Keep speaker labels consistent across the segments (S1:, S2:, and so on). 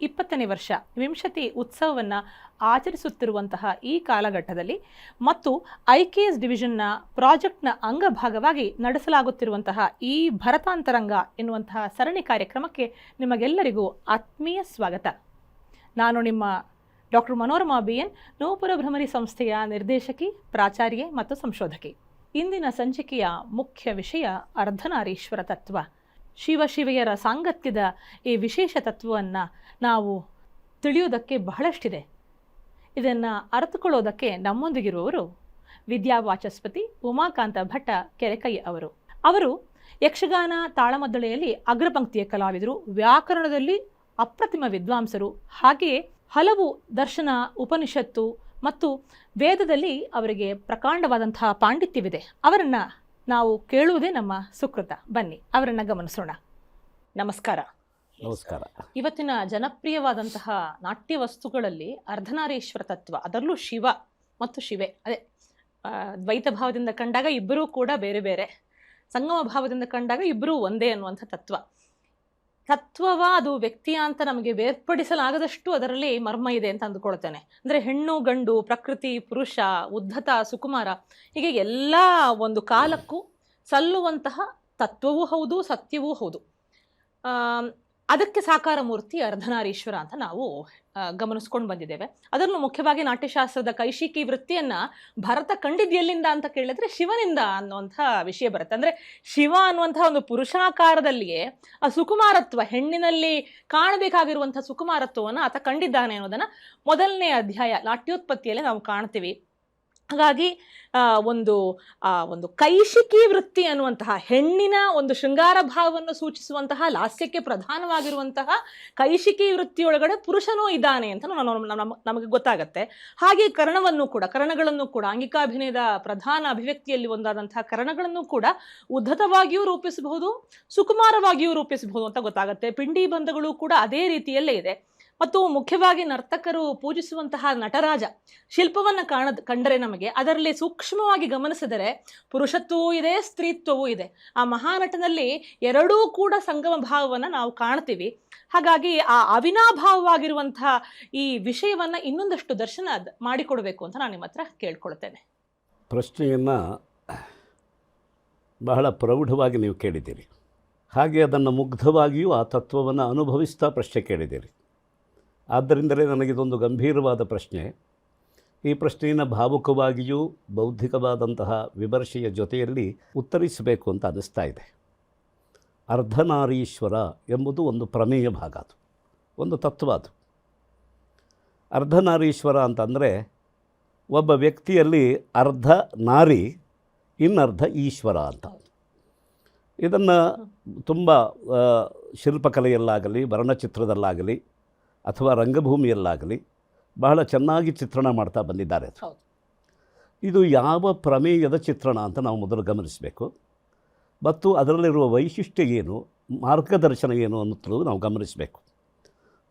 S1: ಇಪ್ಪತ್ತನೇ ವರ್ಷ ವಿಂಶತಿ ಉತ್ಸವವನ್ನು ಆಚರಿಸುತ್ತಿರುವಂತಹ ಈ ಕಾಲಘಟ್ಟದಲ್ಲಿ ಮತ್ತು ಐ ಕೆ ಎಸ್ ಡಿವಿಷನ್ನ ಪ್ರಾಜೆಕ್ಟ್ನ ಅಂಗಭಾಗವಾಗಿ ನಡೆಸಲಾಗುತ್ತಿರುವಂತಹ ಈ ಭರತಾಂತರಂಗ ಎನ್ನುವಂತಹ ಸರಣಿ ಕಾರ್ಯಕ್ರಮಕ್ಕೆ ನಿಮಗೆಲ್ಲರಿಗೂ ಆತ್ಮೀಯ ಸ್ವಾಗತ. ನಾನು ನಿಮ್ಮ doctor Manorama B N, Nupura Bhramari ಸಂಸ್ಥೆಯ ನಿರ್ದೇಶಕಿ, ಪ್ರಾಚಾರ್ಯೆ ಮತ್ತು ಸಂಶೋಧಕಿ. ಇಂದಿನ ಸಂಚಿಕೆಯ ಮುಖ್ಯ ವಿಷಯ ಅರ್ಧನಾರೀಶ್ವರ ತತ್ವ. ಶಿವಶಿವೆಯರ ಸಾಂಗತ್ಯದ ಈ ವಿಶೇಷ ತತ್ವವನ್ನು ನಾವು ತಿಳಿಯೋದಕ್ಕೆ ಬಹಳಷ್ಟಿದೆ. ಇದನ್ನು ಅರ್ಥಕೊಳ್ಳೋದಕ್ಕೆ ನಮ್ಮೊಂದಿಗಿರುವವರು ವಿದ್ಯಾವಾಚಸ್ಪತಿ ಉಮಾಕಾಂತ ಭಟ್ಟ ಕೆರೆಕೈ ಅವರು. ಅವರು ಯಕ್ಷಗಾನ ತಾಳಮದ್ದಳೆಯಲ್ಲಿ ಅಗ್ರಪಂಕ್ತಿಯ ಕಲಾವಿದರು, ವ್ಯಾಕರಣದಲ್ಲಿ ಅಪ್ರತಿಮ ವಿದ್ವಾಂಸರು. ಹಾಗೆಯೇ ಹಲವು ದರ್ಶನ, ಉಪನಿಷತ್ತು ಮತ್ತು ವೇದದಲ್ಲಿ ಅವರಿಗೆ ಪ್ರಕಾಂಡವಾದಂತಹ ಪಾಂಡಿತ್ಯವಿದೆ. ಅವರನ್ನು ನಾವು ಕೇಳುವುದೇ ನಮ್ಮ ಸುಕೃತ. ಬನ್ನಿ, ಅವರನ್ನು ಗಮನಿಸೋಣ. ನಮಸ್ಕಾರ.
S2: ನಮಸ್ಕಾರ.
S1: ಇವತ್ತಿನ ಜನಪ್ರಿಯವಾದಂತಹ ನಾಟ್ಯ ವಸ್ತುಗಳಲ್ಲಿ ಅರ್ಧನಾರೀಶ್ವರ ತತ್ವ, ಅದರಲ್ಲೂ ಶಿವ ಮತ್ತು ಶಿವೆ. ಅದೇ ದ್ವೈತ ಭಾವದಿಂದ ಕಂಡಾಗ ಇಬ್ಬರೂ ಕೂಡ ಬೇರೆ ಬೇರೆ. ಸಂಗಮ ಭಾವದಿಂದ ಕಂಡಾಗ ಇಬ್ಬರೂ ಒಂದೇ ಅನ್ನುವಂಥ ತತ್ವ. ತತ್ವವ ಅದು ವ್ಯಕ್ತಿಯ ಅಂತ ನಮಗೆ ಬೇರ್ಪಡಿಸಲಾಗದಷ್ಟು ಅದರಲ್ಲಿ ಮರ್ಮ ಇದೆ ಅಂತ ಅಂದುಕೊಳ್ತೇನೆ. ಅಂದರೆ ಹೆಣ್ಣು, ಗಂಡು, ಪ್ರಕೃತಿ, ಪುರುಷ, ಉದ್ಧತ, ಸುಕುಮಾರ, ಹೀಗೆ ಎಲ್ಲ ಒಂದು ಕಾಲಕ್ಕೂ ಸಲ್ಲುವಂತಹ ತತ್ವವೂ ಹೌದು, ಸತ್ಯವೂ ಹೌದು. ಅದಕ್ಕೆ ಸಾಕಾರ ಮೂರ್ತಿ ಅರ್ಧನಾರೀಶ್ವರ ಅಂತ ನಾವು ಗಮನಿಸ್ಕೊಂಡು ಬಂದಿದ್ದೇವೆ. ಅದರಲ್ಲೂ ಮುಖ್ಯವಾಗಿ ನಾಟ್ಯಶಾಸ್ತ್ರದ ಕೈಶಿಕಿ ವೃತ್ತಿಯನ್ನ ಭರತ ಕಂಡಿದ್ದು ಎಲ್ಲಿಂದ ಅಂತ ಕೇಳಿದ್ರೆ ಶಿವನಿಂದ ಅನ್ನುವಂಥ ವಿಷಯ ಬರುತ್ತೆ. ಅಂದ್ರೆ ಶಿವ ಅನ್ನುವಂಥ ಒಂದು ಪುರುಷಾಕಾರದಲ್ಲಿಯೇ ಆ ಸುಕುಮಾರತ್ವ, ಹೆಣ್ಣಿನಲ್ಲಿ ಕಾಣಬೇಕಾಗಿರುವಂಥ ಸುಕುಮಾರತ್ವವನ್ನು ಆತ ಕಂಡಿದ್ದಾನೆ ಅನ್ನೋದನ್ನ ಮೊದಲನೇ ಅಧ್ಯಾಯ ನಾಟ್ಯೋತ್ಪತ್ತಿಯಲ್ಲಿ ನಾವು ಕಾಣ್ತೀವಿ. ಹಾಗಾಗಿ ಒಂದು ಆ, ಒಂದು ಕೈಶಿಕಿ ವೃತ್ತಿ ಅನ್ನುವಂತಹ ಹೆಣ್ಣಿನ ಒಂದು ಶೃಂಗಾರ ಭಾವವನ್ನು ಸೂಚಿಸುವಂತಹ ಲಾಸ್ಯಕ್ಕೆ ಪ್ರಧಾನವಾಗಿರುವಂತಹ ಕೈಶಿಕಿ ವೃತ್ತಿಯೊಳಗಡೆ ಪುರುಷನೂ ಇದ್ದಾನೆ ಅಂತ ನಮ್ಮ ನಮಗೆ ಗೊತ್ತಾಗತ್ತೆ. ಹಾಗೆ ಕರ್ಣವನ್ನು ಕೂಡ ಕರ್ಣಗಳನ್ನು ಕೂಡ ಅಂಗಿಕಾಭಿನಯದ ಪ್ರಧಾನ ಅಭಿವ್ಯಕ್ತಿಯಲ್ಲಿ ಒಂದಾದಂತಹ ಕರ್ಣಗಳನ್ನು ಕೂಡ ಉದ್ಧತವಾಗಿಯೂ ರೂಪಿಸಬಹುದು ಸುಕುಮಾರವಾಗಿಯೂ ರೂಪಿಸಬಹುದು ಅಂತ ಗೊತ್ತಾಗುತ್ತೆ. ಪಿಂಡಿ ಬಂಧಗಳು ಕೂಡ ಅದೇ ರೀತಿಯಲ್ಲೇ ಇದೆ. ಮತ್ತು ಮುಖ್ಯವಾಗಿ ನರ್ತಕರು ಪೂಜಿಸುವಂತಹ ನಟರಾಜ. ಶಿಲ್ಪವನ್ನು ಕಾಣ ಕಂಡರೆ ನಮಗೆ ಅದರಲ್ಲಿ ಸೂಕ್ಷ್ಮವಾಗಿ ಗಮನಿಸಿದರೆ ಪುರುಷತ್ವವೂ ಇದೆ, ಸ್ತ್ರೀತ್ವವೂ ಇದೆ. ಆ ಮಹಾನಟನಲ್ಲಿ ಎರಡೂ ಕೂಡ ಸಂಗಮ ಭಾವವನ್ನು ನಾವು ಕಾಣ್ತೀವಿ. ಹಾಗಾಗಿ ಆ ಅವಿನಾಭಾವವಾಗಿರುವಂತಹ ಈ ವಿಷಯವನ್ನು ಇನ್ನೊಂದಷ್ಟು ದರ್ಶನ ಮಾಡಿಕೊಡಬೇಕು ಅಂತ ನಾನು ನಿಮ್ಮ ಹತ್ರ ಕೇಳ್ಕೊಳ್ತೇನೆ.
S2: ಪ್ರಶ್ನೆಯನ್ನು ಬಹಳ ಪ್ರೌಢವಾಗಿ ನೀವು ಕೇಳಿದ್ದೀರಿ. ಹಾಗೆ ಅದನ್ನು ಮುಗ್ಧವಾಗಿಯೂ ಆ ತತ್ವವನ್ನು ಅನುಭವಿಸ್ತಾ ಪ್ರಶ್ನೆ ಕೇಳಿದ್ದೀರಿ. ಆದ್ದರಿಂದಲೇ ನನಗಿದೊಂದು ಗಂಭೀರವಾದ ಪ್ರಶ್ನೆ. ಈ ಪ್ರಶ್ನೆಯನ್ನು ಭಾವುಕವಾಗಿಯೂ ಬೌದ್ಧಿಕವಾದಂತಹ ವಿಮರ್ಶೆಯ ಜೊತೆಯಲ್ಲಿ ಉತ್ತರಿಸಬೇಕು ಅಂತ ಅನ್ನಿಸ್ತಾ ಇದೆ. ಅರ್ಧನಾರೀಶ್ವರ ಎಂಬುದು ಒಂದು ಪ್ರಮೇಯ ಭಾಗ ಅದು, ಒಂದು ತತ್ವ ಅದು. ಅರ್ಧನಾರೀಶ್ವರ ಅಂತಂದರೆ ಒಬ್ಬ ವ್ಯಕ್ತಿಯಲ್ಲಿ ಅರ್ಧ ನಾರಿ, ಇನ್ನರ್ಧ ಈಶ್ವರ ಅಂತ. ಇದನ್ನು ತುಂಬ ಶಿಲ್ಪಕಲೆಯಲ್ಲಾಗಲಿ, ವರ್ಣಚಿತ್ರದಲ್ಲಾಗಲಿ ಅಥವಾ ರಂಗಭೂಮಿಯಲ್ಲಾಗಲಿ ಬಹಳ ಚೆನ್ನಾಗಿ ಚಿತ್ರಣ ಮಾಡ್ತಾ ಬಂದಿದ್ದಾರೆ ಅದು. ಇದು ಯಾವ ಪ್ರಮೇಯದ ಚಿತ್ರಣ ಅಂತ ನಾವು ಮೊದಲು ಗಮನಿಸಬೇಕು. ಮತ್ತು ಅದರಲ್ಲಿರುವ ವೈಶಿಷ್ಟ್ಯ ಏನು ಮಾರ್ಗದರ್ಶನ ಏನು ಅನ್ನೋದು ನಾವು ಗಮನಿಸಬೇಕು.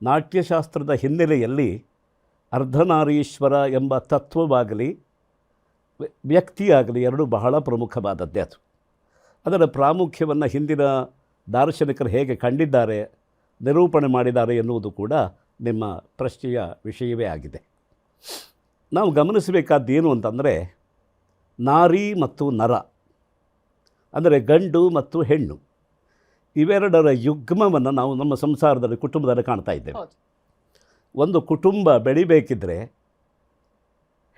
S2: ನಾಟ್ಯಶಾಸ್ತ್ರದ ಹಿನ್ನೆಲೆಯಲ್ಲಿ ಅರ್ಧನಾರೀಶ್ವರ ಎಂಬ ತತ್ವವಾಗಲಿ ವ್ಯ- ವ್ಯಕ್ತಿಯಾಗಲಿ ಎರಡು ಬಹಳ ಪ್ರಮುಖವಾದದ್ದೇ ಅದು. ಅದರ ಪ್ರಾಮುಖ್ಯವನ್ನು ಹಿಂದಿನ ದಾರ್ಶನಿಕರು ಹೇಗೆ ಕಂಡಿದ್ದಾರೆ ನಿರೂಪಣೆ ಮಾಡಿದ್ದಾರೆ ಎನ್ನುವುದು ಕೂಡ ನಿಮ್ಮ ಪ್ರಶ್ನೆಯ ವಿಷಯವೇ ಆಗಿದೆ. ನಾವು ಗಮನಿಸಬೇಕಾದ್ದೇನು ಅಂತಂದರೆ ನಾರಿ ಮತ್ತು ನರ ಅಂದರೆ ಗಂಡು ಮತ್ತು ಹೆಣ್ಣು ಇವೆರಡರ ಯುಗ್ಮವನ್ನು ನಾವು ನಮ್ಮ ಸಂಸಾರದಲ್ಲಿ ಕುಟುಂಬದಲ್ಲಿ ಕಾಣ್ತಾ ಇದ್ದೇವೆ. ಒಂದು ಕುಟುಂಬ ಬೆಳಿಬೇಕಿದ್ರೆ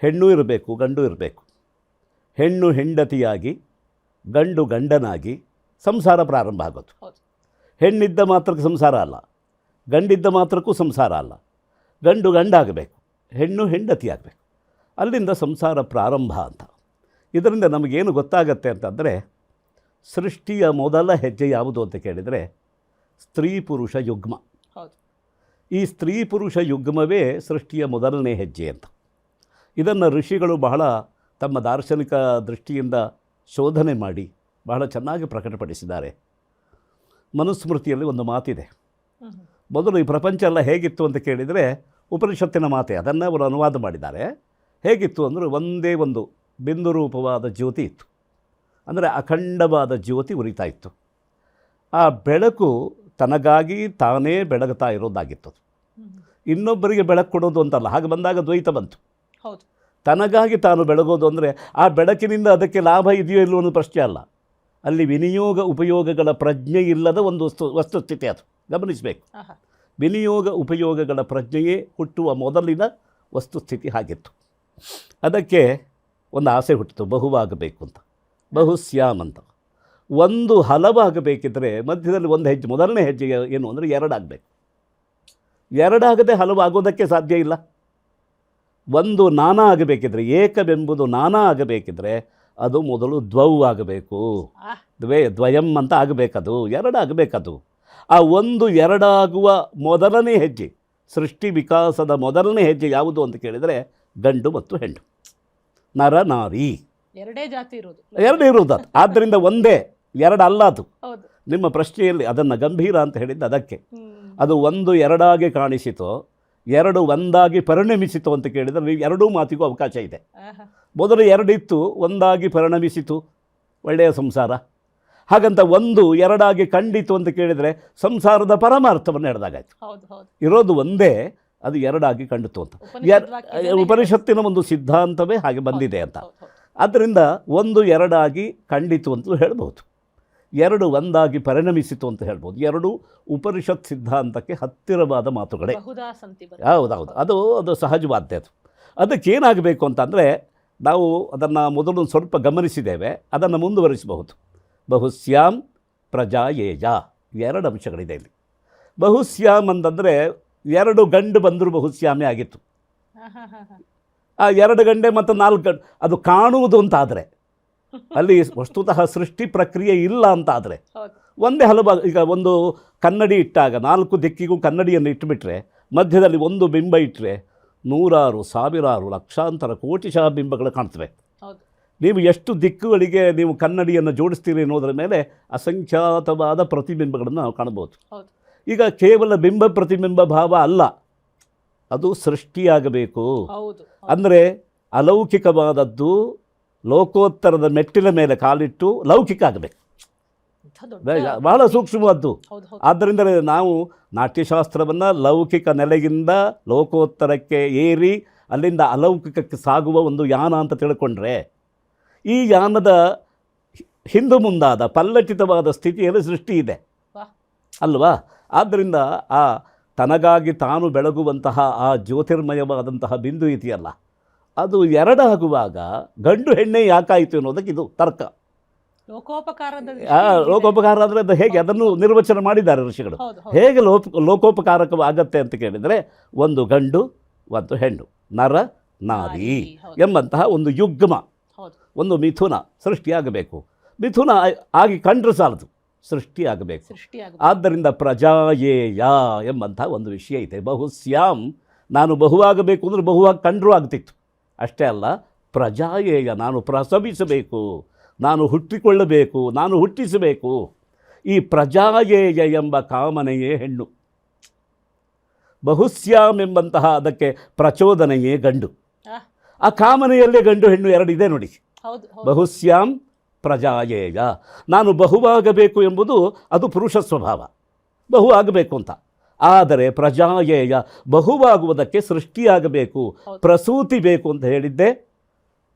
S2: ಹೆಣ್ಣು ಇರಬೇಕು ಗಂಡು ಇರಬೇಕು. ಹೆಣ್ಣು ಹೆಂಡತಿಯಾಗಿ ಗಂಡು ಗಂಡನಾಗಿ ಸಂಸಾರ ಪ್ರಾರಂಭ ಆಗೋದು. ಹೆಣ್ಣಿದ್ದ ಮಾತ್ರಕ್ಕೆ ಸಂಸಾರ ಅಲ್ಲ. ಗಂಡಿದ್ದ ಮಾತ್ರಕ್ಕೂ ಸಂಸಾರ ಅಲ್ಲ. ಗಂಡು ಗಂಡಾಗಬೇಕು ಹೆಣ್ಣು ಹೆಂಡತಿ ಆಗಬೇಕು ಅಲ್ಲಿಂದ ಸಂಸಾರ ಪ್ರಾರಂಭ ಅಂತ. ಇದರಿಂದ ನಮಗೇನು ಗೊತ್ತಾಗತ್ತೆ ಅಂತಂದರೆ ಸೃಷ್ಟಿಯ ಮೊದಲ ಹೆಜ್ಜೆ ಯಾವುದು ಅಂತ ಕೇಳಿದರೆ ಸ್ತ್ರೀ ಪುರುಷ ಯುಗ್ಮ. ಈ ಸ್ತ್ರೀ ಪುರುಷ ಯುಗ್ಮವೇ ಸೃಷ್ಟಿಯ ಮೊದಲನೇ ಹೆಜ್ಜೆ ಅಂತ. ಇದನ್ನು ಋಷಿಗಳು ಬಹಳ ತಮ್ಮ ದಾರ್ಶನಿಕ ದೃಷ್ಟಿಯಿಂದ ಶೋಧನೆ ಮಾಡಿ ಬಹಳ ಚೆನ್ನಾಗಿ ಪ್ರಕಟಪಡಿಸಿದ್ದಾರೆ. ಮನುಸ್ಮೃತಿಯಲ್ಲಿ ಒಂದು ಮಾತಿದೆ. ಮೊದಲು ಈ ಪ್ರಪಂಚ ಎಲ್ಲ ಹೇಗಿತ್ತು ಅಂತ ಕೇಳಿದರೆ ಉಪನಿಷತ್ತಿನ ಮಾತೆ ಅದನ್ನು ಅವರು ಅನುವಾದ ಮಾಡಿದ್ದಾರೆ. ಹೇಗಿತ್ತು ಅಂದರೆ ಒಂದೇ ಒಂದು ಬಿಂದು ರೂಪವಾದ ಜ್ಯೋತಿ ಇತ್ತು. ಅಂದರೆ ಅಖಂಡವಾದ ಜ್ಯೋತಿ ಉರಿತಾ ಇತ್ತು. ಆ ಬೆಳಕು ತನಗಾಗಿ ತಾನೇ ಬೆಳಗುತ್ತಾ ಇರೋದಾಗಿತ್ತು. ಇನ್ನೊಬ್ಬರಿಗೆ ಬೆಳಕು ಕೊಡೋದು ಅಂತಲ್ಲ ಹಾಗೆ ಬಂದಾಗ ದ್ವೈತ ಬಂತು.
S1: ಹೌದು.
S2: ತನಗಾಗಿ ತಾನು ಬೆಳಗೋದು ಅಂದರೆ ಆ ಬೆಳಕಿನಿಂದ ಅದಕ್ಕೆ ಲಾಭ ಇದೆಯೋ ಇಲ್ಲವೋ ಅನ್ನೋ ಪ್ರಶ್ನೆ ಅಲ್ಲ. ಅಲ್ಲಿ ವಿನಿಯೋಗ ಉಪಯೋಗಗಳ ಪ್ರಜ್ಞೆ ಇಲ್ಲದ ಒಂದು ವಸ್ತು ವಸ್ತುಸ್ಥಿತಿ ಅದು. ಗಮನಿಸಬೇಕು. ವಿನಿಯೋಗ ಉಪಯೋಗಗಳ ಪ್ರಜ್ಞೆಯೇ ಹುಟ್ಟುವ ಮೊದಲಿನ ವಸ್ತುಸ್ಥಿತಿ ಆಗಿತ್ತು ಅದಕ್ಕೆ ಒಂದು ಆಸೆ ಹುಟ್ಟಿತು ಬಹುವಾಗಬೇಕು ಅಂತ. ಬಹುಶ್ಯಾಮ್ ಅಂತ. ಒಂದು ಹಲವಾಗಬೇಕಿದ್ರೆ ಮಧ್ಯದಲ್ಲಿ ಒಂದು ಹೆಜ್ಜೆ ಮೊದಲನೇ ಹೆಜ್ಜೆ ಏನು ಅಂದರೆ ಎರಡಾಗಬೇಕು. ಎರಡಾಗದೆ ಹಲವಾಗೋದಕ್ಕೆ ಸಾಧ್ಯ ಇಲ್ಲ. ಒಂದು ನಾನಾ ಆಗಬೇಕಿದ್ರೆ ಏಕವೆಂಬುದು ನಾನಾ ಆಗಬೇಕಿದ್ರೆ ಅದು ಮೊದಲು ದ್ವೌ ಆಗಬೇಕು. ದ್ವೇ ದ್ವಯಂ ಅಂತ ಆಗಬೇಕದು ಎರಡಾಗಬೇಕದು. ಆ ಒಂದು ಎರಡಾಗುವ ಮೊದಲನೇ ಹೆಜ್ಜೆ ಸೃಷ್ಟಿ ವಿಕಾಸದ ಮೊದಲನೇ ಹೆಜ್ಜೆ ಯಾವುದು ಅಂತ ಕೇಳಿದರೆ ಗಂಡು ಮತ್ತು ಹೆಣ್ಣು. ನರ ನಾರಿ.
S1: ಎರಡೇ ಜಾತಿ ಇರೋದು.
S2: ಎರಡು ಇರುವುದು ಅದು. ಆದ್ದರಿಂದ ಒಂದೇ ಎರಡು ಅಲ್ಲ ಅದು ನಿಮ್ಮ ಪ್ರಶ್ನೆಯಲ್ಲಿ ಅದನ್ನು ಗಂಭೀರ ಅಂತ ಹೇಳಿದ್ದು ಅದಕ್ಕೆ. ಅದು ಒಂದು ಎರಡಾಗಿ ಕಾಣಿಸಿತು ಎರಡು ಒಂದಾಗಿ ಪರಿಣಮಿಸಿತು ಅಂತ ಕೇಳಿದರೆ ನೀವು ಎರಡೂ ಮಾತಿಗೂ ಅವಕಾಶ ಇದೆ. ಮೊದಲು ಎರಡಿತ್ತು ಒಂದಾಗಿ ಪರಿಣಮಿಸಿತು. ಒಳ್ಳೆಯ ಸಂಸಾರ. ಹಾಗಂತ ಒಂದು ಎರಡಾಗಿ ಖಂಡಿತು ಅಂತ ಕೇಳಿದರೆ ಸಂಸಾರದ ಪರಮಾರ್ಥವನ್ನು ಹಿಡ್ದಾಗಾಯ್ತು ಇರೋದು ಒಂದೇ ಅದು ಎರಡಾಗಿ ಕಂಡಿತು ಅಂತ. ಉಪನಿಷತ್ತಿನ ಒಂದು ಸಿದ್ಧಾಂತವೇ ಹಾಗೆ ಬಂದಿದೆ ಅಂತ. ಆದ್ದರಿಂದ ಒಂದು ಎರಡಾಗಿ ಖಂಡಿತು ಅಂತಲೂ ಹೇಳ್ಬೋದು ಎರಡು ಒಂದಾಗಿ ಪರಿಣಮಿಸಿತು ಅಂತ ಹೇಳ್ಬೋದು ಎರಡು ಉಪನಿಷತ್ ಸಿದ್ಧಾಂತಕ್ಕೆ ಹತ್ತಿರವಾದ ಮಾತುಗಳೇ. ಹೌದೌದು. ಅದು ಅದು ಸಹಜವಾದ್ಯ ಅದು. ಅದಕ್ಕೇನಾಗಬೇಕು ಅಂತಂದರೆ ನಾವು ಅದನ್ನು ಮೊದಲು ಸ್ವಲ್ಪ ಗಮನಿಸಿದ್ದೇವೆ ಅದನ್ನು ಮುಂದುವರಿಸಬಹುದು. ಬಹುಶ್ಯಾಮ್ ಪ್ರಜಾಯೇಜ ಎರಡು ಅಂಶಗಳಿದೆ ಇಲ್ಲಿ. ಬಹುಸ್ಯಾಮ್ ಅಂತಂದರೆ ಎರಡು ಗಂಡು ಬಂದರೂ ಬಹುಶ್ಯಾಮೇ ಆಗಿತ್ತು. ಆ ಎರಡು ಗಂಡೆ ಮತ್ತು ನಾಲ್ಕು ಗಂಡು, ಅದು ಕಾಣುವುದು ಅಂತ ಆದರೆ ಅಲ್ಲಿ ವಸ್ತುತಃ ಸೃಷ್ಟಿ ಪ್ರಕ್ರಿಯೆ ಇಲ್ಲ ಅಂತ ಆದರೆ ಒಂದೇ ಹಲವು ಈಗ ಒಂದು ಕನ್ನಡಿ ಇಟ್ಟಾಗ ನಾಲ್ಕು ದಿಕ್ಕಿಗೂ ಕನ್ನಡಿಯನ್ನು ಇಟ್ಟುಬಿಟ್ರೆ ಮಧ್ಯದಲ್ಲಿ ಒಂದು ಬಿಂಬ ಇಟ್ಟರೆ ನೂರಾರು, ಸಾವಿರಾರು, ಲಕ್ಷಾಂತರ ಕೋಟಿಶಃ ಬಿಂಬಗಳು ಕಾಣ್ತವೆ. ನೀವು ಎಷ್ಟು ದಿಕ್ಕುಗಳಿಗೆ ನೀವು ಕನ್ನಡಿಯನ್ನು ಜೋಡಿಸ್ತೀರಿ ಅನ್ನೋದರ ಮೇಲೆ ಅಸಂಖ್ಯಾತವಾದ ಪ್ರತಿಬಿಂಬಗಳನ್ನು ನಾವು ಕಾಣಬಹುದು.
S1: ಹೌದು.
S2: ಈಗ ಕೇವಲ ಬಿಂಬ ಪ್ರತಿಬಿಂಬ ಭಾವ ಅಲ್ಲ ಅದು ಸೃಷ್ಟಿಯಾಗಬೇಕು. ಅಂದರೆ ಅಲೌಕಿಕವಾದದ್ದು ಲೋಕೋತ್ತರದ ಮೆಟ್ಟಿನ ಮೇಲೆ ಕಾಲಿಟ್ಟು ಲೌಕಿಕ ಆಗಬೇಕು. ಬಹಳ ಸೂಕ್ಷ್ಮವಾದ್ದು. ಆದ್ದರಿಂದ ನಾವು ನಾಟ್ಯಶಾಸ್ತ್ರವನ್ನು ಲೌಕಿಕ ನೆಲೆಯಿಂದ ಲೋಕೋತ್ತರಕ್ಕೆ ಏರಿ ಅಲ್ಲಿಂದ ಅಲೌಕಿಕಕ್ಕೆ ಸಾಗುವ ಒಂದು ಯಾನ ಅಂತ ತಿಳ್ಕೊಂಡ್ರೆ ಈ ಯಾನದ ಹಿಂದೆ ಮುಂದಾದ ಪಲ್ಲಟಿತವಾದ ಸ್ಥಿತಿಯಲ್ಲಿ ಸೃಷ್ಟಿ ಇದೆ. ಅಲ್ವಾ? ಆದ್ದರಿಂದ ಆ ತನಗಾಗಿ ತಾನು ಬೆಳಗುವಂತಹ ಆ ಜ್ಯೋತಿರ್ಮಯವಾದಂತಹ ಬಿಂದು ಇದೆಯಲ್ಲ ಅದು ಎರಡಾಗುವಾಗ ಗಂಡು ಹೆಣ್ಣೆ ಯಾಕಾಯಿತು ಅನ್ನೋದಕ್ಕೆ ಇದು ತರ್ಕ.
S1: ಲೋಕೋಪಕಾರದ
S2: ಲೋಕೋಪಕಾರ ಅಂದರೆ ಅದು ಹೇಗೆ? ಅದನ್ನು ನಿರ್ವಚನ ಮಾಡಿದ್ದಾರೆ ಋಷಿಗಳು. ಹೇಗೆ ಲೋಪ ಲೋಕೋಪಕಾರಕವಾಗತ್ತೆ ಅಂತ ಕೇಳಿದರೆ ಒಂದು ಗಂಡು ಒಂದು ಹೆಣ್ಣು ನರ ನಾರಿ ಎಂಬಂತಹ ಒಂದು ಯುಗ್ಮ. ಒಂದು ಮಿಥುನ ಸೃಷ್ಟಿಯಾಗಬೇಕು. ಮಿಥುನ ಆಗಿ ಕಂಡ್ರೆ ಸಾಲದು ಸೃಷ್ಟಿಯಾಗಬೇಕು.
S1: ಸೃಷ್ಟಿಯಾಗ
S2: ಆದ್ದರಿಂದ ಪ್ರಜಾಯೇಯ ಎಂಬಂತಹ ಒಂದು ವಿಷಯ ಇದೆ. ಬಹುಸ್ಯಾಂ ನಾನು ಬಹುವಾಗಬೇಕು ಅಂದರೆ ಬಹುವಾಗಿ ಕಂಡರೂ ಆಗ್ತಿತ್ತು. ಅಷ್ಟೇ ಅಲ್ಲ ಪ್ರಜಾಯೇಯ ನಾನು ಪ್ರಸವಿಸಬೇಕು ನಾನು ಹುಟ್ಟಿಕೊಳ್ಳಬೇಕು ನಾನು ಹುಟ್ಟಿಸಬೇಕು. ಈ ಪ್ರಜಾಯೇಯ ಎಂಬ ಕಾಮನೆಯೇ ಹೆಣ್ಣು. ಬಹುಶ್ಯಾಮ್ ಎಂಬಂತಹ ಅದಕ್ಕೆ ಪ್ರಚೋದನೆಯೇ ಗಂಡು.
S1: ಆ,
S2: ಕಾಮನೆಯಲ್ಲಿ ಕಾಮನೆಯಲ್ಲೇ ಗಂಡು ಹೆಣ್ಣು ಎರಡಿದೆ ನೋಡಿ.
S1: ಹೌದು ಹೌದು.
S2: ಪ್ರಜಾಯೇಯ. ನಾನು ಬಹುವಾಗಬೇಕು ಎಂಬುದು ಅದು ಪುರುಷ ಸ್ವಭಾವ. ಬಹು ಆಗಬೇಕು ಅಂತ. ಆದರೆ ಪ್ರಜಾಯೇಯ ಬಹುವಾಗುವುದಕ್ಕೆ ಸೃಷ್ಟಿಯಾಗಬೇಕು ಪ್ರಸೂತಿ ಬೇಕು ಅಂತ ಹೇಳಿದ್ದೆ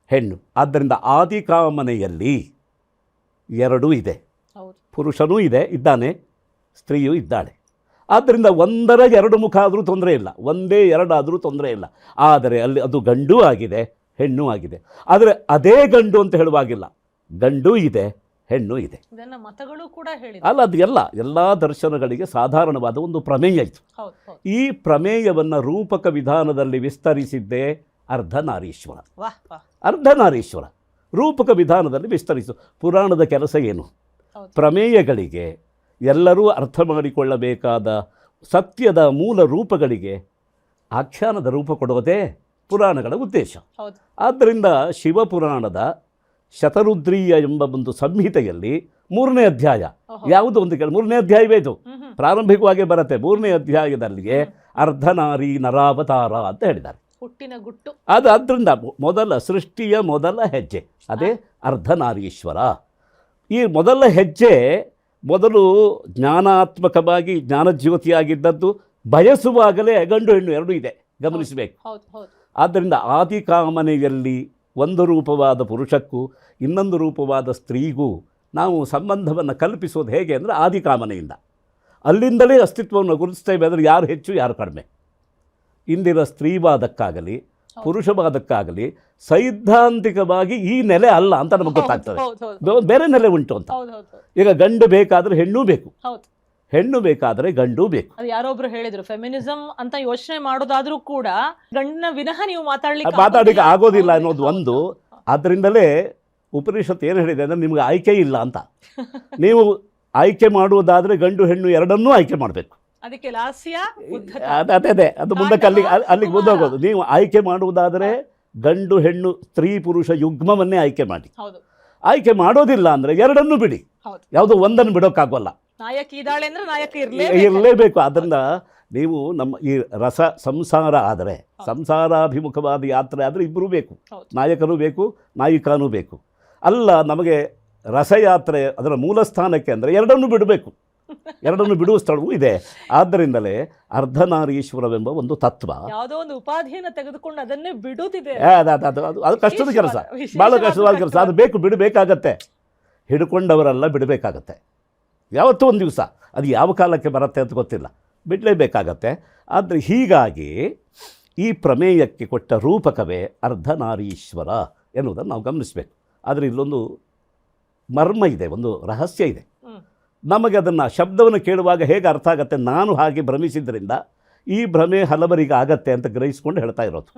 S2: ಹೆಣ್ಣು. ಆದ್ದರಿಂದ ಆದಿಕಾಮನೆಯಲ್ಲಿ ಎರಡೂ ಇದೆ. ಪುರುಷನೂ ಇದೆ ಇದ್ದಾನೆ ಸ್ತ್ರೀಯೂ ಇದ್ದಾಳೆ. ಆದ್ದರಿಂದ ಒಂದರ ಎರಡು ಮುಖ ಆದರೂ ತೊಂದರೆ ಇಲ್ಲ. ಒಂದೇ ಎರಡಾದರೂ ತೊಂದರೆ ಇಲ್ಲ. ಆದರೆ ಅಲ್ಲಿ ಅದು ಗಂಡೂ ಆಗಿದೆ ಹೆಣ್ಣು ಆಗಿದೆ. ಆದರೆ ಅದೇ ಗಂಡು ಅಂತ ಹೇಳುವಾಗಿಲ್ಲ. ಗಂಡು ಇದೆ ಹೆಣ್ಣು ಇದೆ.
S1: ಮತಗಳು ಕೂಡ
S2: ಅಲ್ಲ ಅದು ಎಲ್ಲ ಎಲ್ಲ ದರ್ಶನಗಳಿಗೆ ಸಾಧಾರಣವಾದ ಒಂದು ಪ್ರಮೇಯ ಇತ್ತು ಈ ಪ್ರಮೇಯವನ್ನು ರೂಪಕ ವಿಧಾನದಲ್ಲಿ ವಿಸ್ತರಿಸಿದ್ದೇ ಅರ್ಧನಾರೀಶ್ವರ. ಅರ್ಧನಾರೀಶ್ವರ ರೂಪಕ ವಿಧಾನದಲ್ಲಿ ವಿಸ್ತರಿಸು. ಪುರಾಣದ ಕೆಲಸ ಏನು? ಪ್ರಮೇಯಗಳಿಗೆ ಎಲ್ಲರೂ ಅರ್ಥ ಮಾಡಿಕೊಳ್ಳಬೇಕಾದ ಸತ್ಯದ ಮೂಲ ರೂಪಗಳಿಗೆ ಆಖ್ಯಾನದ ರೂಪ ಕೊಡುವುದೇ ಪುರಾಣಗಳ ಉದ್ದೇಶ. ಆದ್ದರಿಂದ ಶಿವಪುರಾಣದ ಶತರುದ್ರೀಯ ಎಂಬ ಒಂದು ಸಂಹಿತೆಯಲ್ಲಿ ಮೂರನೇ ಅಧ್ಯಾಯ. ಯಾವುದು ಒಂದು ಕೇಳಿ ಮೂರನೇ ಅಧ್ಯಾಯವೇ ಇದು? ಪ್ರಾರಂಭಿಕವಾಗಿ ಬರುತ್ತೆ ಮೂರನೇ ಅಧ್ಯಾಯದಲ್ಲಿಯೇ ಅರ್ಧನಾರಿ ನರಾವತಾರ ಅಂತ ಹೇಳಿದ್ದಾರೆ.
S1: ಹುಟ್ಟಿನ ಗುಟ್ಟು.
S2: ಅದು ಅದರಿಂದ ಮೊದಲ ಸೃಷ್ಟಿಯ ಮೊದಲ ಹೆಜ್ಜೆ ಅದೇ ಅರ್ಧನಾರೀಶ್ವರ. ಈ ಮೊದಲ ಹೆಜ್ಜೆ ಮೊದಲು ಜ್ಞಾನಾತ್ಮಕವಾಗಿ ಜ್ಞಾನಜ್ಯೋತಿಯಾಗಿದ್ದದ್ದು ಬಯಸುವಾಗಲೇ ಗಂಡು ಹೆಣ್ಣು ಎರಡೂ ಇದೆ. ಗಮನಿಸಬೇಕು. ಆದ್ದರಿಂದ ಆದಿಕಾಮನೆಯಲ್ಲಿ ಒಂದು ರೂಪವಾದ ಪುರುಷಕ್ಕೂ ಇನ್ನೊಂದು ರೂಪವಾದ ಸ್ತ್ರೀಗೂ ನಾವು ಸಂಬಂಧವನ್ನು ಕಲ್ಪಿಸೋದು ಹೇಗೆ ಅಂದರೆ ಆದಿಕಾಮನೆಯಿಂದ. ಅಲ್ಲಿಂದಲೇ ಅಸ್ತಿತ್ವವನ್ನು ಗುರುತಿಸ್ತೇವೆ ಅಂದರೆ ಯಾರು ಹೆಚ್ಚು ಯಾರು ಕಡಿಮೆ. ಇಂದಿನ ಸ್ತ್ರೀವಾದಕ್ಕಾಗಲಿ ಪುರುಷವಾದಕ್ಕಾಗಲಿ ಸೈದ್ಧಾಂತಿಕವಾಗಿ ಈ ನೆಲೆ ಅಲ್ಲ ಅಂತ ನಮಗೆ ಗೊತ್ತಾಗ್ತದೆ. ಬೇರೆ ನೆಲೆ ಉಂಟು ಅಂತ. ಈಗ ಗಂಡು ಬೇಕಾದ್ರೆ ಹೆಣ್ಣು ಬೇಕು. ಹೆಣ್ಣು ಬೇಕಾದ್ರೆ ಗಂಡು ಬೇಕು.
S1: ಅದು ಯಾರೊಬ್ರು ಹೇಳಿದ್ರು ಫೆಮಿನಿಸಂ ಅಂತ ಯೋಚನೆ ಮಾಡೋದಾದ್ರೂ ಕೂಡ ಗಂಡನ ವಿನಃ ನೀವು ಮಾತಾಡಲಿಕ್ಕೆ
S2: ಮಾತಾಡ್ಲಿಕ್ಕೆ ಆಗೋದಿಲ್ಲ. ಅನ್ನೋದು ಒಂದು. ಅದ್ರಿಂದಲೇ ಉಪನಿಷತ್ ಏನು ಹೇಳಿದೆ ಅಂದರೆ ನಿಮಗೆ ಆಯ್ಕೆ ಇಲ್ಲ ಅಂತ. ನೀವು ಆಯ್ಕೆ ಮಾಡುವುದಾದರೆ ಗಂಡು ಹೆಣ್ಣು ಎರಡನ್ನೂ ಆಯ್ಕೆ ಮಾಡಬೇಕು.
S1: ಅದಕ್ಕೆ ಲಾಸ್ಯ.
S2: ಅದೇ ಅದೇ ಅದೇ. ಮುಂದಕ್ಕೆ ಅಲ್ಲಿಗೆ ಅಲ್ಲಿ- ಅಲ್ಲಿಗೆ ಮುಂದೋಗೋದು. ನೀವು ಆಯ್ಕೆ ಮಾಡುವುದಾದರೆ ಗಂಡು ಹೆಣ್ಣು ಸ್ತ್ರೀ ಪುರುಷ ಯುಗ್ಮವನ್ನೇ ಆಯ್ಕೆ ಮಾಡಿ.
S1: ಹೌದು.
S2: ಆಯ್ಕೆ ಮಾಡೋದಿಲ್ಲ ಅಂದರೆ ಎರಡನ್ನೂ ಬಿಡಿ. ಯಾವುದೋ ಒಂದನ್ನು ಬಿಡೋಕ್ಕಾಗೋಲ್ಲ.
S1: ನಾಯಕ ಇದ್ದಾಳೆ ಅಂದ್ರೆ ನಾಯಕ ಇರ್ಲೇ
S2: ಇರಲೇಬೇಕು. ಆದ್ರಿಂದ ನೀವು ನಮ್ಮ ಈ ರಸ ಸಂಸಾರ ಆದರೆ ಸಂಸಾರಾಭಿಮುಖವಾದ ಯಾತ್ರೆ ಆದರೆ ಇಬ್ಬರೂ ಬೇಕು. ನಾಯಕನೂ ಬೇಕು ನಾಯಿಕಾನೂ ಬೇಕು. ಅಲ್ಲ ನಮಗೆ ರಸಯಾತ್ರೆ ಅದರ ಮೂಲ ಸ್ಥಾನಕ್ಕೆ ಅಂದರೆ ಎರಡನ್ನೂ ಬಿಡಬೇಕು. ಎರಡನ್ನು ಬಿಡುವ ಸ್ಥಳವೂ ಇದೆ. ಆದ್ದರಿಂದಲೇ ಅರ್ಧನಾರೀಶ್ವರವೆಂಬ ಒಂದು ತತ್ವ.
S1: ಯಾವುದೋ ಒಂದು ಉಪಾಧಿಯನ್ನು ತೆಗೆದುಕೊಂಡು ಅದನ್ನೇ ಬಿಡುತ್ತಿದೆ.
S2: ಅದು ಕಷ್ಟದ ಕೆಲಸ. ಭಾಳ ಕಷ್ಟವಾದ ಕೆಲಸ. ಅದು ಬೇಕು ಬಿಡಬೇಕಾಗತ್ತೆ. ಹಿಡ್ಕೊಂಡವರೆಲ್ಲ ಬಿಡಬೇಕಾಗತ್ತೆ. ಯಾವತ್ತೂ ಒಂದು ದಿವಸ. ಅದು ಯಾವ ಕಾಲಕ್ಕೆ ಬರುತ್ತೆ ಅಂತ ಗೊತ್ತಿಲ್ಲ. ಬಿಡಲೇಬೇಕಾಗತ್ತೆ. ಆದರೆ ಹೀಗಾಗಿ ಈ ಪ್ರಮೇಯಕ್ಕೆ ಕೊಟ್ಟ ರೂಪಕವೇ ಅರ್ಧನಾರೀಶ್ವರ ಎನ್ನುವುದನ್ನು ನಾವು ಗಮನಿಸಬೇಕು. ಆದರೆ ಇಲ್ಲೊಂದು ಮರ್ಮ ಇದೆ ಒಂದು ರಹಸ್ಯ ಇದೆ. ನಮಗೆ ಅದನ್ನು ಶಬ್ದವನ್ನು ಕೇಳುವಾಗ ಹೇಗೆ ಅರ್ಥ ಆಗುತ್ತೆ? ನಾನು ಹಾಗೆ ಭ್ರಮಿಸಿದ್ದರಿಂದ ಈ ಭ್ರಮೆ ಹಲವರಿಗೆ ಆಗತ್ತೆ ಅಂತ ಗ್ರಹಿಸ್ಕೊಂಡು ಹೇಳ್ತಾ ಇರೋದು.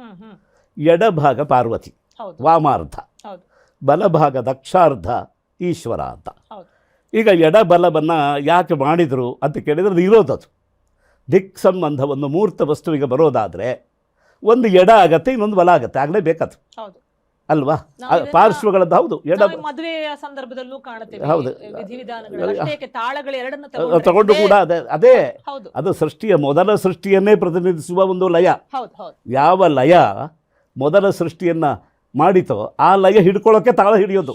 S2: ಎಡಭಾಗ ಪಾರ್ವತಿ ವಾಮಾರ್ಧ ಬಲಭಾಗ ದಕ್ಷಾರ್ಧ ಈಶ್ವರ ಅಂತ. ಈಗ ಎಡಬಲವನ್ನು ಯಾಕೆ ಮಾಡಿದರು ಅಂತ ಕೇಳಿದರೆ ಅದು ಇರೋದದು ದಿಕ್ ಒಂದು ಮೂರ್ತ ವಸ್ತುವಿಗೆ ಬರೋದಾದರೆ ಒಂದು ಎಡ ಆಗತ್ತೆ ಇನ್ನೊಂದು ಬಲ ಆಗತ್ತೆ ಆಗಲೇ ಬೇಕದು ಅಲ್ವಾ? ಪಾರ್ಶ್ವಗಳದ್ದು ಹೌದು ಎಡ
S1: ಮದುವೆಯ ಸಂದರ್ಭದಲ್ಲೂ ಕಾಣುತ್ತೆ
S2: ಹೌದು.
S1: ತಾಳಗಳು ಎರಡನ್ನ
S2: ತಗೊಂಡು ಕೂಡ ಅದೇ ಅದೇ ಅದು ಸೃಷ್ಟಿಯ ಮೊದಲ ಸೃಷ್ಟಿಯನ್ನೇ ಪ್ರತಿನಿಧಿಸುವ ಒಂದು ಲಯ. ಯಾವ ಲಯ ಮೊದಲ ಸೃಷ್ಟಿಯನ್ನ ಮಾಡಿತೋ ಆ ಲಯ ಹಿಡ್ಕೊಳ್ಳೋಕೆ ತಾಳ ಹಿಡಿಯೋದು.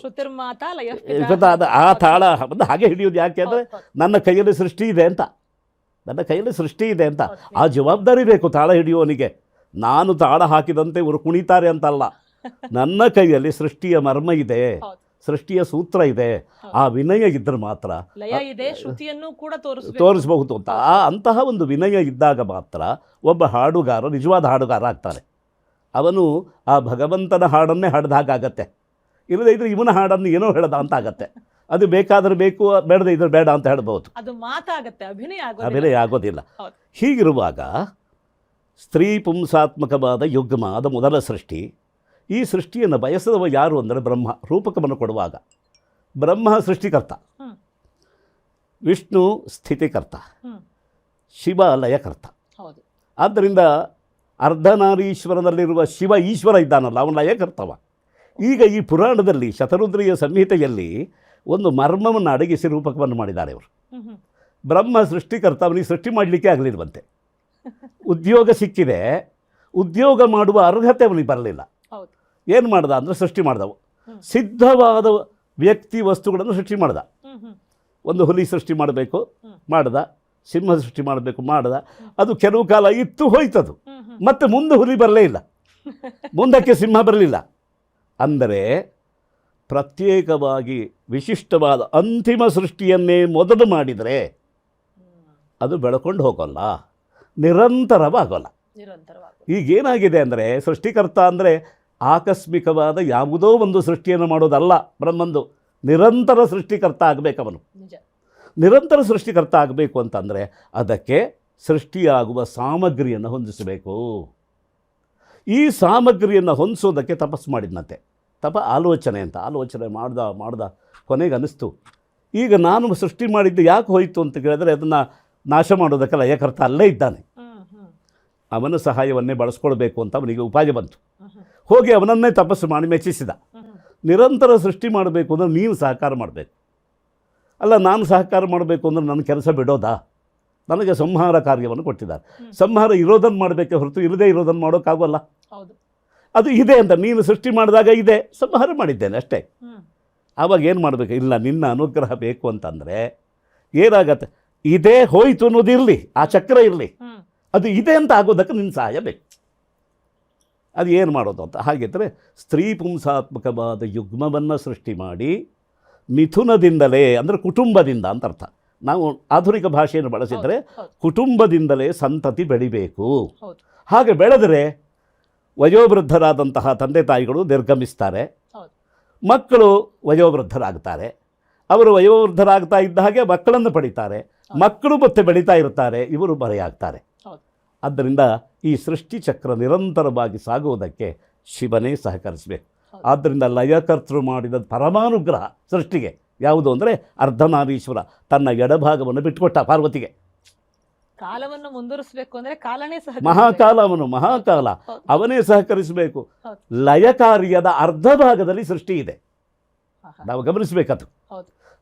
S2: ಆ ತಾಳ ಬಂದು ಹಾಗೆ ಹಿಡಿಯೋದು ಯಾಕೆ ಅಂದರೆ ನನ್ನ ಕೈಯಲ್ಲಿ ಸೃಷ್ಟಿ ಇದೆ ಅಂತ. ನನ್ನ ಕೈಯಲ್ಲಿ ಸೃಷ್ಟಿ ಇದೆ ಅಂತ. ಆ ಜವಾಬ್ದಾರಿ ಬೇಕು ತಾಳ ಹಿಡಿಯುವವನಿಗೆ. ನಾನು ತಾಳ ಹಾಕಿದಂತೆ ಇವರು ಕುಣಿತಾರೆ ಅಂತಲ್ಲ. ನನ್ನ ಕೈಯಲ್ಲಿ ಸೃಷ್ಟಿಯ ಮರ್ಮ ಇದೆ ಸೃಷ್ಟಿಯ ಸೂತ್ರ ಇದೆ ಆ ವಿನಯ ಇದ್ರೆ ಮಾತ್ರ
S1: ಕೂಡ
S2: ತೋರಿಸಬಹುದು ಅಂತ. ಆ ಅಂತಹ ಒಂದು ವಿನಯ ಇದ್ದಾಗ ಮಾತ್ರ ಒಬ್ಬ ಹಾಡುಗಾರ ನಿಜವಾದ ಹಾಡುಗಾರ ಆಗ್ತಾನೆ. ಅವನು ಆ ಭಗವಂತನ ಹಾಡನ್ನೇ ಹಾಡ್ದಾಗತ್ತೆ ಹಾಗಾಗತ್ತೆ ಇಲ್ಲದೆ ಇದ್ರೆ ಇವನ ಹಾಡನ್ನು ಏನೋ ಹೇಳ್ದ ಅಂತ ಆಗತ್ತೆ. ಅದು ಬೇಕಾದ್ರೆ ಬೇಕು ಬೇಡದೆ ಇದ್ರೆ ಬೇಡ ಅಂತ ಹೇಳ್ಬೋದು
S1: ಅದು ಮಾತಾಗತ್ತೆ ಅಭಿನಯ ಆಗೋದಿಲ್ಲ.
S2: ಅಭಿನಯ ಆಗೋದಿಲ್ಲ. ಹೀಗಿರುವಾಗ ಸ್ತ್ರೀ ಪುಂಸಾತ್ಮಕವಾದ ಯುಗ್ಮ ಅದು ಮೊದಲ ಸೃಷ್ಟಿ ಈ ಸೃಷ್ಟಿಯನ್ನು ಬಯಸದವ ಯಾರು ಅಂದರೆ ಬ್ರಹ್ಮ ರೂಪಕವನ್ನು ಕೊಡುವಾಗ. ಬ್ರಹ್ಮ ಸೃಷ್ಟಿಕರ್ತ. ವಿಷ್ಣು ಸ್ಥಿತಿಕರ್ತ. ಶಿವ ಲಯಕರ್ತ
S1: ಹೌದು.
S2: ಆದ್ದರಿಂದ ಅರ್ಧನಾರೀಶ್ವರನಲ್ಲಿರುವ ಶಿವ ಈಶ್ವರ ಇದ್ದಾನಲ್ಲ ಅವನ ಲಯಕರ್ತವ. ಈಗ ಈ ಪುರಾಣದಲ್ಲಿ ಶತರುದ್ರಿಯ ಸಂಹಿತೆಯಲ್ಲಿ ಒಂದು ಮರ್ಮವನ್ನು ಅಡಗಿಸಿ ರೂಪಕವನ್ನು ಮಾಡಿದ್ದಾರೆ ಅವರು
S1: ಹ್ಮ್ ಹ್ಮ್
S2: ಬ್ರಹ್ಮ ಸೃಷ್ಟಿಕರ್ತ ಅವನಿಗೆ ಸೃಷ್ಟಿ ಮಾಡಲಿಕ್ಕೆ ಆಗಲಿಲ್ವಂತೆ. ಉದ್ಯೋಗ ಸಿಕ್ಕಿದೆ. ಉದ್ಯೋಗ ಮಾಡುವ ಅರ್ಹತೆ ಅವನಿಗೆ ಬರಲಿಲ್ಲ. ಏನು ಮಾಡ್ದ ಅಂದರೆ ಸೃಷ್ಟಿ ಮಾಡ್ದವು. ಸಿದ್ಧವಾದ ವ್ಯಕ್ತಿ ವಸ್ತುಗಳನ್ನು ಸೃಷ್ಟಿ ಮಾಡ್ದ. ಒಂದು ಹುಲಿ ಸೃಷ್ಟಿ ಮಾಡಬೇಕು. ಮಾಡ್ದ. ಸಿಂಹ ಸೃಷ್ಟಿ ಮಾಡಬೇಕು ಮಾಡ್ದ. ಅದು ಕೆಲವು ಕಾಲ ಇತ್ತು ಹೋಯ್ತದು. ಮತ್ತೆ ಮುಂದೆ ಹುಲಿ ಬರಲೇ ಇಲ್ಲ. ಮುಂದಕ್ಕೆ ಸಿಂಹ ಬರಲಿಲ್ಲ. ಅಂದರೆ ಪ್ರತ್ಯೇಕವಾಗಿ ವಿಶಿಷ್ಟವಾದ ಅಂತಿಮ ಸೃಷ್ಟಿಯನ್ನೇ ಮೊದಲು ಮಾಡಿದರೆ ಅದು ಬೆಳ್ಕೊಂಡು ಹೋಗೋಲ್ಲ. ನಿರಂತರವಾಗೋಲ್ಲ.
S1: ನಿರಂತರವಾಗಿ
S2: ಈಗೇನಾಗಿದೆ ಅಂದರೆ ಸೃಷ್ಟಿಕರ್ತ ಅಂದರೆ ಆಕಸ್ಮಿಕವಾದ ಯಾವುದೋ ಒಂದು ಸೃಷ್ಟಿಯನ್ನು ಮಾಡೋದಲ್ಲ ಬ್ರಹ್ಮಂದು. ನಿರಂತರ ಸೃಷ್ಟಿಕರ್ತ ಆಗಬೇಕವನು.
S1: ನಿಜ.
S2: ನಿರಂತರ ಸೃಷ್ಟಿಕರ್ತ ಆಗಬೇಕು ಅಂತಂದರೆ ಅದಕ್ಕೆ ಸೃಷ್ಟಿಯಾಗುವ ಸಾಮಗ್ರಿಯನ್ನು ಹೊಂದಿಸಬೇಕು. ಈ ಸಾಮಗ್ರಿಯನ್ನು ಹೊಂದಿಸೋದಕ್ಕೆ ತಪಸ್ಸು ಮಾಡಿದ್ನಂತೆ. ತಪ ಆಲೋಚನೆ ಅಂತ ಆಲೋಚನೆ ಮಾಡ್ದ ಮಾಡ್ದ ಕೊನೆಗೆ ಅನ್ನಿಸ್ತು ಈಗ ನಾನು ಸೃಷ್ಟಿ ಮಾಡಿದ್ದು ಯಾಕೆ ಹೋಯಿತು ಅಂತ ಕೇಳಿದ್ರೆ ಅದನ್ನು ನಾಶ ಮಾಡೋದಕ್ಕೆ ಲಯಕರ್ತ ಅಲ್ಲೇ ಇದ್ದಾನೆ. ಅವನ ಸಹಾಯವನ್ನೇ ಬಳಸ್ಕೊಳ್ಬೇಕು ಅಂತ ಅವನಿಗೆ ಉಪಾಯ ಬಂತು. ಹೋಗಿ ಅವನನ್ನೇ ತಪಸ್ಸು ಮಾಡಿ ಮೆಚ್ಚಿಸಿದ. ನಿರಂತರ ಸೃಷ್ಟಿ ಮಾಡಬೇಕು ಅಂದರೆ ನೀನು ಸಹಕಾರ ಮಾಡಬೇಕು. ಅಲ್ಲ ನಾನು ಸಹಕಾರ ಮಾಡಬೇಕು ಅಂದರೆ ನನ್ನ ಕೆಲಸ ಬಿಡೋದಾ? ನನಗೆ ಸಂಹಾರ ಕಾರ್ಯವನ್ನು ಕೊಟ್ಟಿದ್ದಾರೆ. ಸಂಹಾರ ಇರೋದನ್ನು ಮಾಡಬೇಕೆ ಹೊರತು ಇರದೇ ಇರೋದನ್ನು ಮಾಡೋಕ್ಕಾಗೋಲ್ಲ
S1: ಹೌದು.
S2: ಅದು ಇದೆ ಅಂತ ನೀನು ಸೃಷ್ಟಿ ಮಾಡಿದಾಗ ಇದೆ. ಸಂಹಾರ ಮಾಡಿದ್ದೇನೆ ಅಷ್ಟೇ. ಆವಾಗ ಏನು ಮಾಡಬೇಕು? ಇಲ್ಲ ನಿನ್ನ ಅನುಗ್ರಹ ಬೇಕು ಅಂತಂದರೆ ಏನಾಗತ್ತೆ? ಇದೇ ಹೋಯಿತು ಅನ್ನೋದು ಇರಲಿ ಆ ಚಕ್ರ ಇರಲಿ. ಅದು ಇದೆ ಅಂತ ಆಗೋದಕ್ಕೆ ನಿನ್ನ ಸಹಾಯ ಬೇಕು. ಅದು ಏನು ಮಾಡೋದು ಅಂತ? ಹಾಗಿದ್ದರೆ ಸ್ತ್ರೀ ಪುಂಸಾತ್ಮಕವಾದ ಯುಗ್ಮವನ್ನು ಸೃಷ್ಟಿ ಮಾಡಿ ಮಿಥುನದಿಂದಲೇ ಅಂದರೆ ಕುಟುಂಬದಿಂದ ಅಂತ ಅರ್ಥ. ನಾವು ಆಧುನಿಕ ಭಾಷೆಯನ್ನು ಬಳಸಿದರೆ ಕುಟುಂಬದಿಂದಲೇ ಸಂತತಿ ಬೆಳಿಬೇಕು. ಹಾಗೆ ಬೆಳೆದರೆ ವಯೋವೃದ್ಧರಾದಂತಹ ತಂದೆ ತಾಯಿಗಳು ನಿರ್ಗಮಿಸ್ತಾರೆ. ಮಕ್ಕಳು ವಯೋವೃದ್ಧರಾಗ್ತಾರೆ. ಅವರು ವಯೋವೃದ್ಧರಾಗ್ತಾ ಇದ್ದ ಹಾಗೆ ಮಕ್ಕಳನ್ನು ಪಡಿತಾರೆ. ಮಕ್ಕಳು ಮತ್ತೆ ಬೆಳೀತಾ ಇರ್ತಾರೆ. ಇವರು ಬರೆಯಾಗ್ತಾರೆ ಆದ್ದರಿಂದ ಈ ಸೃಷ್ಟಿ ಚಕ್ರ ನಿರಂತರವಾಗಿ ಸಾಗುವುದಕ್ಕೆ ಶಿವನೇ ಸಹಕರಿಸಬೇಕು. ಆದ್ದರಿಂದ ಲಯಕರ್ತೃ ಮಾಡಿದ ಪರಮಾನುಗ್ರಹ ಸೃಷ್ಟಿಗೆ. ಯಾವುದು ಅಂದರೆ ಅರ್ಧನಾರೀಶ್ವರ ತನ್ನ ಎಡಭಾಗವನ್ನು ಬಿಟ್ಟುಕೊಟ್ಟ ಪಾರ್ವತಿಗೆ.
S1: ಕಾಲವನ್ನು ಮುಂದುವರಿಸಬೇಕು ಅಂದರೆ ಕಾಲನೇ ಸಹ
S2: ಮಹಾಕಾಲ. ಅವನು ಮಹಾಕಾಲ ಅವನೇ ಸಹಕರಿಸಬೇಕು. ಲಯ ಕಾರ್ಯದ ಅರ್ಧ ಭಾಗದಲ್ಲಿ ಸೃಷ್ಟಿ ಇದೆ. ನಾವು ಗಮನಿಸಬೇಕದು.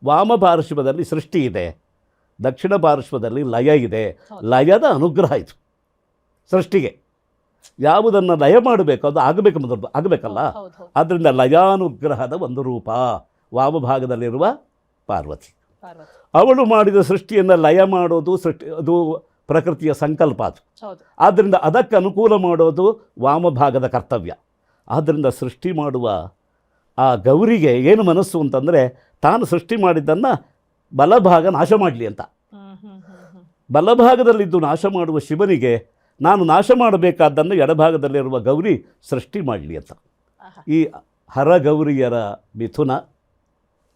S2: ವಾಮ ಪಾರ್ಶ್ವದಲ್ಲಿ ಸೃಷ್ಟಿ ಇದೆ. ದಕ್ಷಿಣ ಪಾರ್ಶ್ವದಲ್ಲಿ ಲಯ ಇದೆ. ಲಯದ ಅನುಗ್ರಹ ಇದು. ಸೃಷ್ಟಿಗೆ. ಯಾವುದನ್ನು ಲಯ ಮಾಡಬೇಕು ಅದು ಆಗಬೇಕು ಮೊದಲು ಆಗಬೇಕಲ್ಲ? ಆದ್ದರಿಂದ ಲಯಾನುಗ್ರಹದ ಒಂದು ರೂಪ ವಾಮಭಾಗದಲ್ಲಿರುವ ಪಾರ್ವತಿ. ಅವಳು ಮಾಡಿದ ಸೃಷ್ಟಿಯನ್ನು ಲಯ ಮಾಡೋದು ಸೃಷ್ಟಿ ಅದು ಪ್ರಕೃತಿಯ ಸಂಕಲ್ಪ ಅದು. ಆದ್ದರಿಂದ ಅದಕ್ಕೆ ಅನುಕೂಲ ಮಾಡೋದು ವಾಮಭಾಗದ ಕರ್ತವ್ಯ. ಆದ್ದರಿಂದ ಸೃಷ್ಟಿ ಮಾಡುವ ಆ ಗೌರಿಗೆ ಏನು ಮನಸ್ಸು ಅಂತಂದರೆ ತಾನು ಸೃಷ್ಟಿ ಮಾಡಿದ್ದನ್ನು ಬಲಭಾಗ ನಾಶ ಮಾಡಲಿ ಅಂತ. ಬಲಭಾಗದಲ್ಲಿದ್ದು ನಾಶ ಮಾಡುವ ಶಿವನಿಗೆ ನಾನು ನಾಶ ಮಾಡಬೇಕಾದ್ದನ್ನು ಎಡಭಾಗದಲ್ಲಿರುವ ಗೌರಿ ಸೃಷ್ಟಿ ಮಾಡಲಿ ಅಂತ. ಈ ಹರಗೌರಿಯರ ಮಿಥುನ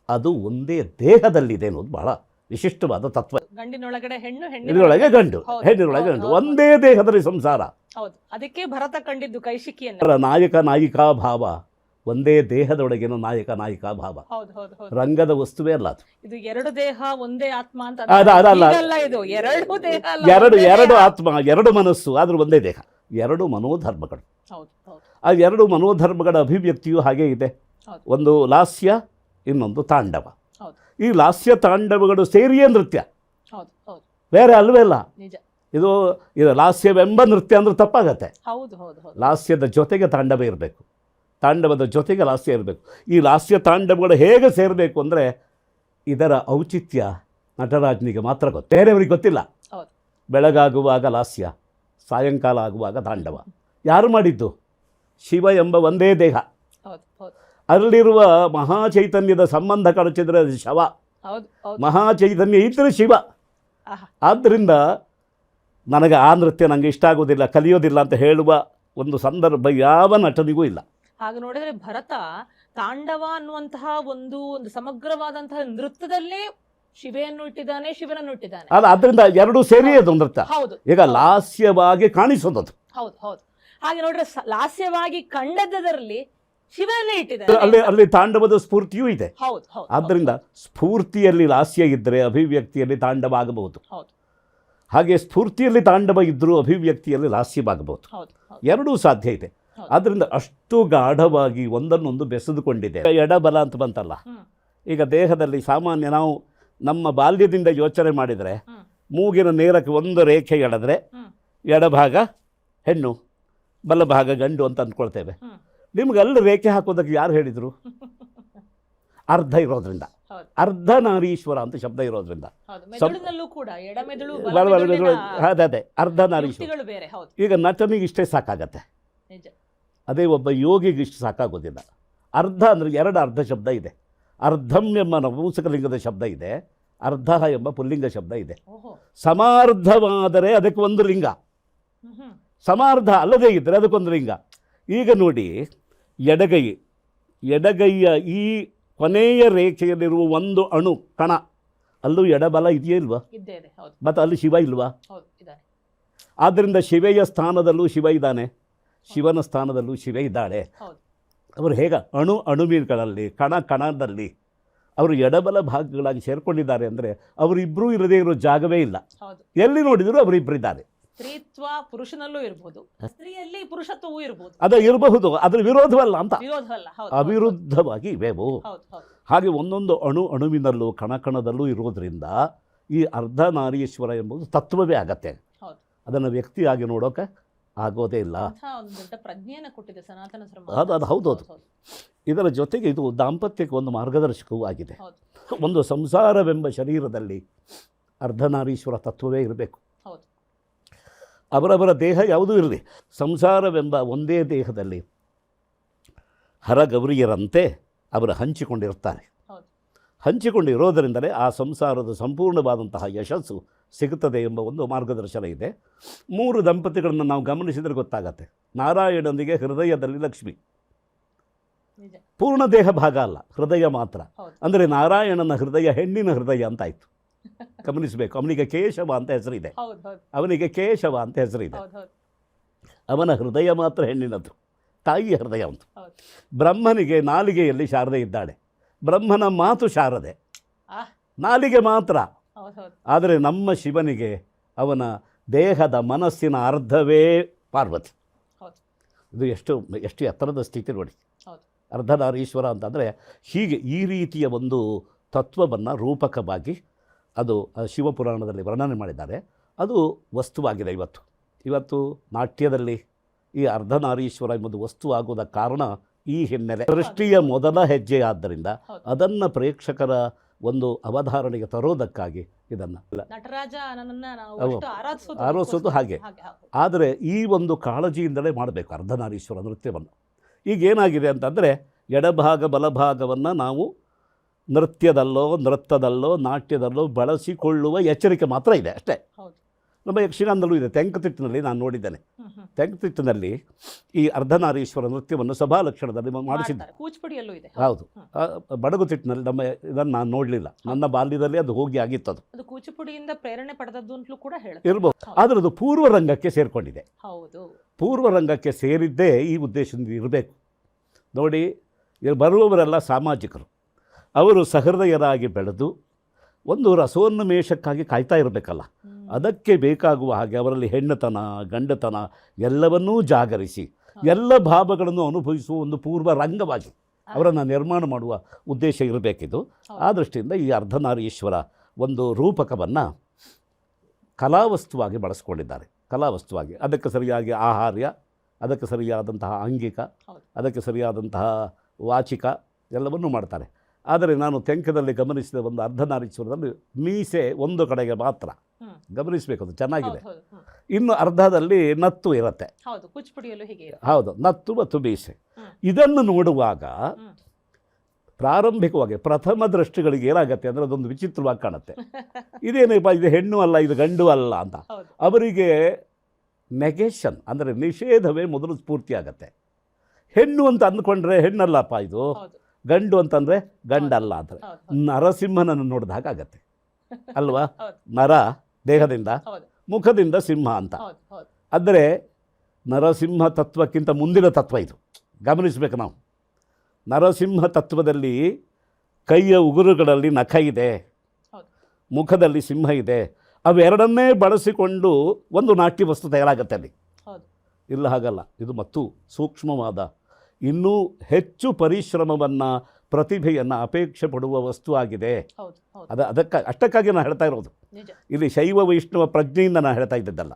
S2: ಅದು ಒಂದೇ ದೇಹದಲ್ಲಿದೆ ಅನ್ನೋದು ಬಹಳ ವಿಶಿಷ್ಟವಾದ ತತ್ವ.
S1: ಗಂಡಿನೊಳಗಡೆ ಹೆಣ್ಣು
S2: ಹೆಣ್ಣಿನೊಳಗೆ ಗಂಡು ಹೆಣ್ಣಿನೊಳಗೆ ಗಂಡು. ಒಂದೇ ದೇಹದಲ್ಲಿ ಸಂಸಾರ.
S1: ಹೌದು ಅದಕ್ಕೆ ಭರತ ಕಂಡಿದ್ದು ಕೈಶಿಕಿಯನ್ನು.
S2: ನಾಯಕ ನಾಯಿಕಾ ಭಾವ. ಒಂದೇ ದೇಹದೊಳಗಿನ ನಾಯಕ ನಾಯಿಕಾ ಭಾವ. ರಂಗದ ವಸ್ತುವೇ ಅಲ್ಲ ಅದು.
S1: ಇದು ಎರಡು ದೇಹ ಒಂದೇ ಆತ್ಮ ಅಂತ. ಇದು. ಎರಡು ದೇಹ
S2: ಎರಡು ಎರಡು ಆತ್ಮ ಎರಡು ಮನಸ್ಸು ಆದರೂ ಒಂದೇ ದೇಹ. ಎರಡು ಮನೋಧರ್ಮಗಳು. ಆ ಎರಡು ಮನೋಧರ್ಮಗಳ ಅಭಿವ್ಯಕ್ತಿಯೂ ಹಾಗೇ ಇದೆ. ಒಂದು ಲಾಸ್ಯ ಇನ್ನೊಂದು ತಾಂಡವ. ಈ ಲಾಸ್ಯ ತಾಂಡವಗಳು ಸೇರಿಯೇ ನೃತ್ಯ. ಬೇರೆ ಅಲ್ವೇ ಅಲ್ಲ.
S1: ನಿಜ.
S2: ಇದು ಇದು ಲಾಸ್ಯವೆಂಬ ನೃತ್ಯ ಅಂದ್ರೆ ತಪ್ಪಾಗತ್ತೆ. ಲಾಸ್ಯದ ಜೊತೆಗೆ ತಾಂಡವ ಇರಬೇಕು. ತಾಂಡವದ ಜೊತೆಗೆ ಲಾಸ್ಯ ಇರಬೇಕು. ಈ ಲಾಸ್ಯ ತಾಂಡವಗಳು ಹೇಗೆ ಸೇರಬೇಕು ಅಂದರೆ ಇದರ ಔಚಿತ್ಯ ನಟರಾಜನಿಗೆ ಮಾತ್ರ ಗೊತ್ತು. ಬೇರೆಯವ್ರಿಗೆ ಗೊತ್ತಿಲ್ಲ. ಬೆಳಗಾಗುವಾಗ ಲಾಸ್ಯ ಸಾಯಂಕಾಲ ಆಗುವಾಗ ತಾಂಡವ. ಯಾರು ಮಾಡಿದ್ದು? ಶಿವ ಎಂಬ ಒಂದೇ ದೇಹ.
S1: ಅಲ್ಲಿರುವ ಮಹಾ
S2: ಚೈತನ್ಯದ ಮಹಾಚೈತನ್ಯದ ಸಂಬಂಧ ಕಳಚಿದ್ರೆ ಅದು ಶವ. ಮಹಾಚೈತನ್ಯ ಇದ್ದರೆ ಶಿವ. ಆದ್ದರಿಂದ ನನಗೆ ಆ ನೃತ್ಯ ನನಗೆ ಇಷ್ಟ ಆಗೋದಿಲ್ಲ ಕಲಿಯೋದಿಲ್ಲ ಅಂತ ಹೇಳುವ ಒಂದು ಸಂದರ್ಭ ಯಾವ ನಟನಿಗೂ ಇಲ್ಲ.
S1: ಹಾಗೆ ನೋಡಿದ್ರೆ ಭರತ ತಾಂಡವ ಅನ್ನುವಂತಹ ಒಂದು ಒಂದು ಸಮಗ್ರವಾದಂತಹ ನೃತ್ಯದಲ್ಲೇ ಶಿವೆಯನ್ನು ಇಟ್ಟಿದ್ದಾನೆ ಶಿವನನ್ನು ಇಟ್ಟಿದ್ದಾನೆ.
S2: ಅಲ್ಲ ಅದರಿಂದ ಎರಡು ಸೇರಿ ಅದು ನೃತ್ಯ.
S1: ಹೌದು
S2: ಈಗ ಲಾಸ್ಯವಾಗಿ ಕಾಣಿಸೋದದು.
S1: ಹೌದು ಹೌದು. ಹಾಗೆ ನೋಡ್ರೆ ಲಾಸ್ಯವಾಗಿ ಕಂಡದ್ದರಲ್ಲಿ ಶಿವನೇ ಇಟ್ಟಿದ್ದಾರೆ.
S2: ಅಲ್ಲಿ ಅಲ್ಲಿ ತಾಂಡವದ ಸ್ಫೂರ್ತಿಯೂ ಇದೆ.
S1: ಹೌದು ಹೌದು.
S2: ಆದ್ದರಿಂದ ಸ್ಫೂರ್ತಿಯಲ್ಲಿ ಲಾಸ್ಯ ಇದ್ದರೆ ಅಭಿವ್ಯಕ್ತಿಯಲ್ಲಿ ತಾಂಡವ ಆಗಬಹುದು.
S1: ಹೌದು.
S2: ಹಾಗೆ ಸ್ಫೂರ್ತಿಯಲ್ಲಿ ತಾಂಡವ ಇದ್ದರೂ ಅಭಿವ್ಯಕ್ತಿಯಲ್ಲಿ ಲಾಸ್ಯವಾಗಬಹುದು.
S1: ಹೌದು ಹೌದು.
S2: ಎರಡೂ ಸಾಧ್ಯ ಇದೆ. ಆದ್ದರಿಂದ ಅಷ್ಟು ಗಾಢವಾಗಿ ಒಂದನ್ನೊಂದು ಬೆಸೆದುಕೊಂಡಿದೆ. ಎಡಬಲ ಅಂತ ಬಂತಲ್ಲ? ಈಗ ದೇಹದಲ್ಲಿ ಸಾಮಾನ್ಯ ನಾವು ನಮ್ಮ ಬಾಲ್ಯದಿಂದ ಯೋಚನೆ ಮಾಡಿದರೆ ಮೂಗಿನ ನೇರಕ್ಕೆ ಒಂದು ರೇಖೆ ಎಳೆದ್ರೆ ಎಡಭಾಗ ಹೆಣ್ಣು ಬಲಭಾಗ ಗಂಡು ಅಂತ ಅಂದ್ಕೊಳ್ತೇವೆ. ನಿಮ್ಗೆ ಅಲ್ಲಿ ರೇಖೆ ಹಾಕೋದಕ್ಕೆ ಯಾರು ಹೇಳಿದರು? ಅರ್ಧ ಇರೋದ್ರಿಂದ. ಅರ್ಧ ನಾರೀಶ್ವರ ಅಂತ ಶಬ್ದ ಇರೋದ್ರಿಂದ. ಅದೇ ಅದೇ ಅರ್ಧ ನಾರೀಶ್ವರ. ಈಗ ನಟನಿಗೆ ಇಷ್ಟೇ ಸಾಕಾಗತ್ತೆ. ಅದೇ ಒಬ್ಬ ಯೋಗಿಗೆ ಇಷ್ಟು ಸಾಕಾಗೋದಿಲ್ಲ. ಅರ್ಧ ಅಂದರೆ ಎರಡು ಅರ್ಧ ಶಬ್ದ ಇದೆ. ಅರ್ಧಂ ಎಂಬ ನಪುಂಸಕಲಿಂಗದ ಶಬ್ದ ಇದೆ. ಅರ್ಧ ಎಂಬ ಪುಲ್ಲಿಂಗ ಶಬ್ದ ಇದೆ. ಸಮಾರ್ಧವಾದರೆ ಅದಕ್ಕೆ ಒಂದು ಲಿಂಗ. ಸಮಾರ್ಧ ಅಲ್ಲದೇ ಇದ್ದರೆ ಅದಕ್ಕೊಂದು ಲಿಂಗ. ಈಗ ನೋಡಿ ಎಡಗೈ ಎಡಗೈಯ ಈ ಕೊನೆಯ ರೇಖೆಯಲ್ಲಿರುವ ಒಂದು ಅಣು ಕಣ ಅಲ್ಲೂ ಎಡಬಲ ಇದೆಯೇ ಇಲ್ವಾ? ಮತ್ತು ಅಲ್ಲಿ ಶಿವ ಇಲ್ವಾ? ಆದ್ದರಿಂದ ಶಿವೆಯ ಸ್ಥಾನದಲ್ಲೂ ಶಿವ ಇದ್ದಾನೆ. ಶಿವನ ಸ್ಥಾನದಲ್ಲೂ ಶಿವೆ ಇದ್ದಾಳೆ. ಅವರು ಹೇಗ? ಅಣು ಅಣುಮೀನುಗಳಲ್ಲಿ ಕಣ ಕಣದಲ್ಲಿ ಅವರು ಎಡಬಲ ಭಾಗಗಳಾಗಿ ಸೇರಿಕೊಂಡಿದ್ದಾರೆ ಅಂದರೆ ಅವರಿಬ್ಬರೂ ಇರದೇ ಇರೋ ಜಾಗವೇ ಇಲ್ಲ. ಎಲ್ಲಿ ನೋಡಿದರೂ ಅವರಿಬ್ಬರಿದ್ದಾರೆ
S1: ಸ್ತ್ರೀತ್ವ ಪುರುಷನಲ್ಲೂ ಇರಬಹುದು ಸ್ತ್ರೀಯಲ್ಲಿ ಪುರುಷತ್ವವೂ ಇರಬಹುದು
S2: ಅದು ಇರಬಹುದು ಅದರ ವಿರೋಧವಲ್ಲ ಅಂತ. ಅವಿರುದ್ಧವಾಗಿ ಇವೆವು. ಹಾಗೆ ಒಂದೊಂದು ಅಣು ಅಣುವಿನಲ್ಲೂ ಕಣ ಕಣದಲ್ಲೂ ಇರೋದ್ರಿಂದ ಈ ಅರ್ಧನಾರೀಶ್ವರ ಎಂಬುದು ತತ್ವವೇ ಆಗತ್ತೆ. ಅದನ್ನು ವ್ಯಕ್ತಿಯಾಗಿ ನೋಡೋಕೆ ಆಗೋದೇ ಇಲ್ಲ. ಅದು- ಅದು ಹೌದು, ಅದು ಇದರ ಜೊತೆಗೆ ಇದು ದಾಂಪತ್ಯಕ್ಕೆ ಒಂದು ಮಾರ್ಗದರ್ಶಕವೂ ಆಗಿದೆ. ಒಂದು ಸಂಸಾರವೆಂಬ ಶರೀರದಲ್ಲಿ ಅರ್ಧನಾರೀಶ್ವರ ತತ್ವವೇ ಇರಬೇಕು.
S1: ಹೌದು.
S2: ಅವರವರ ದೇಹ ಯಾವುದೂ ಇರಲಿ. ಸಂಸಾರವೆಂಬ ಒಂದೇ ದೇಹದಲ್ಲಿ ಹರಗೌರಿಯರಂತೆ ಅವರು ಹಂಚಿಕೊಂಡಿರ್ತಾರೆ. ಹಂಚಿಕೊಂಡಿರೋದರಿಂದಲೇ ಆ ಸಂಸಾರದ ಸಂಪೂರ್ಣವಾದಂತಹ ಯಶಸ್ಸು ಸಿಗುತ್ತದೆ ಎಂಬ ಒಂದು ಮಾರ್ಗದರ್ಶನ ಇದೆ. ಮೂರು ದಂಪತಿಗಳನ್ನು ನಾವು ಗಮನಿಸಿದರೆ ಗೊತ್ತಾಗತ್ತೆ. ನಾರಾಯಣನಿಗೆ ಹೃದಯದಲ್ಲಿ ಲಕ್ಷ್ಮಿ. ಪೂರ್ಣ ದೇಹ ಭಾಗ ಅಲ್ಲ ಹೃದಯ ಮಾತ್ರ. ಅಂದರೆ ನಾರಾಯಣನ ಹೃದಯ ಹೆಣ್ಣಿನ ಹೃದಯ ಅಂತಾಯಿತು ಗಮನಿಸಬೇಕು. ಅವನಿಗೆ ಕೇಶವ ಅಂತ ಹೆಸರಿದೆ. ಅವನಿಗೆ ಕೇಶವ ಅಂತ ಹೆಸರಿದೆ. ಅವನ ಹೃದಯ ಮಾತ್ರ ಹೆಣ್ಣಿನದ್ದು. ತಾಯಿಯ ಹೃದಯ
S1: ಅಂತ.
S2: ಬ್ರಹ್ಮನಿಗೆ ನಾಲಿಗೆಯಲ್ಲಿ ಶಾರದೆ ಇದ್ದಾಳೆ. ಬ್ರಹ್ಮನ ಮಾತು ಶಾರದೆ. ನಾಲಿಗೆ ಮಾತ್ರ. ಆದರೆ ನಮ್ಮ ಶಿವನಿಗೆ ಅವನ ದೇಹದ ಮನಸ್ಸಿನ ಅರ್ಧವೇ ಪಾರ್ವತಿ. ಇದು ಎಷ್ಟು ಎಷ್ಟು ಎತ್ತರದ ಸ್ಥಿತಿ ನೋಡಿ. ಅರ್ಧನಾರೀಶ್ವರ ಅಂತಂದರೆ ಹೀಗೆ ಈ ರೀತಿಯ ಒಂದು ತತ್ವವನ್ನು ರೂಪಕವಾಗಿ ಅದು ಶಿವಪುರಾಣದಲ್ಲಿ ವರ್ಣನೆ ಮಾಡಿದ್ದಾರೆ. ಅದು ವಸ್ತುವಾಗಿದೆ ಇವತ್ತು. ಇವತ್ತು ನಾಟ್ಯದಲ್ಲಿ ಈ ಅರ್ಧನಾರೀಶ್ವರ ಎಂಬುದು ವಸ್ತು ಆಗೋದ ಕಾರಣ ಈ ಹಿನ್ನೆಲೆ ಸೃಷ್ಟಿಯ ಮೊದಲ ಹೆಜ್ಜೆ ಆದ್ದರಿಂದ. ಅದನ್ನು ಪ್ರೇಕ್ಷಕರ ಒಂದು ಅವಧಾರಣೆಗೆ ತರೋದಕ್ಕಾಗಿ ಇದನ್ನ ಆರೋಸೋದು ಹಾಗೆ. ಆದರೆ ಈ ಒಂದು ಕಾಳಜಿಯಿಂದಲೇ ಮಾಡಬೇಕು ಅರ್ಧನಾರೀಶ್ವರ ನೃತ್ಯವನ್ನು ಈಗ ಏನಾಗಿದೆ ಅಂತಂದರೆ ಎಡಭಾಗ ಬಲಭಾಗವನ್ನು ನಾವು ನೃತ್ಯದಲ್ಲೋ ನೃತ್ಯದಲ್ಲೋ ನಾಟ್ಯದಲ್ಲೋ ಬಳಸಿಕೊಳ್ಳುವ ಎಚ್ಚರಿಕೆ ಮಾತ್ರ ಇದೆ ಅಷ್ಟೇ. ನಮ್ಮ ಯಕ್ಷಗಾನದಲ್ಲೂ ಇದೆ. ತೆಂಕತಿಟ್ಟಿನಲ್ಲಿ ನಾನು ನೋಡಿದ್ದೇನೆ. ತೆಂಕತಿಟ್ಟಿನಲ್ಲಿ ಈ ಅರ್ಧನಾರೀಶ್ವರ ನೃತ್ಯವನ್ನು ಸಭಾ ಲಕ್ಷಣದಲ್ಲಿ ಮಾಡಿಸಿದ್ದೆ.
S1: ಕೂಚಿಪುಡಿಯಲ್ಲೂ ಇದೆ.
S2: ಹೌದು. ಬಡಗುತಿಟ್ಟಿನಲ್ಲಿ ನಮ್ಮ ಇದನ್ನು ನಾನು ನೋಡಲಿಲ್ಲ. ನನ್ನ ಬಾಲ್ಯದಲ್ಲಿ ಅದು ಹೋಗಿ ಆಗಿತ್ತು ಅದು
S1: ಕೂಚಿಪುಡಿಯಿಂದ ಪ್ರೇರಣೆ ಪಡೆದದ್ದು ಅಂತಲೂ ಕೂಡ ಹೇಳಿ
S2: ಇರ್ಬೋದು.
S1: ಹೌದು.
S2: ಆದರೆ ಅದು ಪೂರ್ವ ರಂಗಕ್ಕೆ ಸೇರಿಕೊಂಡಿದೆ.
S1: ಹೌದು.
S2: ಪೂರ್ವ ರಂಗಕ್ಕೆ ಸೇರಿದ್ದೇ ಈ ಉದ್ದೇಶದಿಂದ ಇರಬೇಕು. ನೋಡಿ ಬರುವವರೆಲ್ಲ ಸಾಮಾಜಿಕರು. ಅವರು ಸಹೃದಯರಾಗಿ ಬೆಳೆದು ಒಂದು ರಸೋನ್ಮೇಷಕ್ಕಾಗಿ ಕಾಯ್ತಾ ಇರಬೇಕಲ್ಲ. ಅದಕ್ಕೆ ಬೇಕಾಗುವ ಹಾಗೆ ಅವರಲ್ಲಿ ಹೆಣ್ಣತನ ಗಂಡತನ ಎಲ್ಲವನ್ನೂ ಜಾಗರಿಸಿ ಎಲ್ಲ ಭಾವಗಳನ್ನು ಅನುಭವಿಸುವ ಒಂದು ಪೂರ್ವ ರಂಗವಾಗಿ ಅವರನ್ನು ನಿರ್ಮಾಣ ಮಾಡುವ ಉದ್ದೇಶ ಇರಬೇಕಿದ್ದು ಆ ದೃಷ್ಟಿಯಿಂದ ಈ ಅರ್ಧನಾರೀಶ್ವರ ಒಂದು ರೂಪಕವನ್ನು ಕಲಾವಸ್ತುವಾಗಿ ಬಳಸ್ಕೊಂಡಿದ್ದಾರೆ. ಕಲಾವಸ್ತುವಾಗಿ. ಅದಕ್ಕೆ ಸರಿಯಾಗಿ ಆಹಾರ್ಯ ಅದಕ್ಕೆ ಸರಿಯಾದಂತಹ ಅಂಗಿಕ ಅದಕ್ಕೆ ಸರಿಯಾದಂತಹ ವಾಚಿಕ ಎಲ್ಲವನ್ನೂ ಮಾಡ್ತಾರೆ. ಆದರೆ ನಾನು ತೆಂಕದಲ್ಲಿ ಗಮನಿಸಿದ ಒಂದು ಅರ್ಧನಾರೀಶ್ವರದಲ್ಲಿ ಮೀಸೆ ಒಂದು ಕಡೆಗೆ ಮಾತ್ರ. ಗಮನಿಸಬೇಕು ಅದು ಚೆನ್ನಾಗಿದೆ. ಇನ್ನು ಅರ್ಧದಲ್ಲಿ ನತ್ತು ಇರುತ್ತೆ.
S1: ಹೌದು
S2: ನತ್ತು ಮತ್ತು ಮೀಸೆ. ಇದನ್ನು ನೋಡುವಾಗ. ಪ್ರಾರಂಭಿಕವಾಗಿ ಪ್ರಥಮ ದೃಷ್ಟಿಗಳಿಗೆ ಏನಾಗುತ್ತೆ ಅಂದರೆ ಅದೊಂದು ವಿಚಿತ್ರವಾಗಿ ಕಾಣುತ್ತೆ. ಇದೇನಪ್ಪ ಇದು ಹೆಣ್ಣು ಅಲ್ಲ ಇದು ಗಂಡು ಅಲ್ಲ ಅಂತ. ಅವರಿಗೆ ನೆಗೆಷನ್ ಅಂದರೆ ನಿಷೇಧವೇ ಮೊದಲು ಸ್ಫೂರ್ತಿ ಆಗತ್ತೆ ಹೆಣ್ಣು ಅಂತ ಅಂದ್ಕೊಂಡ್ರೆ ಹೆಣ್ಣಲ್ಲಪ್ಪ ಇದು? ಗಂಡು ಅಂತಂದರೆ ಗಂಡಲ್ಲ
S1: ಆದರೆ
S2: ನರಸಿಂಹನನ್ನು ನೋಡಿದಾಗ ಹಾಗಾಗತ್ತೆ ಅಲ್ವಾ. ನರ ದೇಹದಿಂದ
S1: ಹೌದು.
S2: ಮುಖದಿಂದ ಸಿಂಹ ಅಂತ.
S1: ಹೌದು
S2: ನರಸಿಂಹ ತತ್ವಕ್ಕಿಂತ ಮುಂದಿನ ತತ್ವ ಇದು. ಗಮನಿಸಬೇಕು ನಾವು. ನರಸಿಂಹ ತತ್ವದಲ್ಲಿ ಕೈಯ ಉಗುರುಗಳಲ್ಲಿ ನಖ ಇದೆ. ಮುಖದಲ್ಲಿ ಸಿಂಹ ಇದೆ. ಅವೆರಡನ್ನೇ ಬಳಸಿಕೊಂಡು ಒಂದು ನಾಟ್ಯ ವಸ್ತು ತಯಾರಾಗುತ್ತೆ ಅಲ್ಲಿ. ಇಲ್ಲ ಹಾಗಲ್ಲ. ಇದು ಮತ್ತು ಸೂಕ್ಷ್ಮವಾದ ಇನ್ನೂ ಹೆಚ್ಚು ಪರಿಶ್ರಮವನ್ನು ಪ್ರತಿಭೆಯನ್ನು ಅಪೇಕ್ಷೆ ಪಡುವ ವಸ್ತು ಆಗಿದೆ. ಅದ ಅದಕ್ಕೆ ಅಷ್ಟಕ್ಕಾಗಿ ನಾನು ಹೇಳ್ತಾ ಇರೋದು. ಇಲ್ಲಿ ಶೈವ ವೈಷ್ಣವ ಪ್ರಜ್ಞೆಯಿಂದ ನಾನು ಹೇಳ್ತಾ ಇದ್ದದ್ದಲ್ಲ.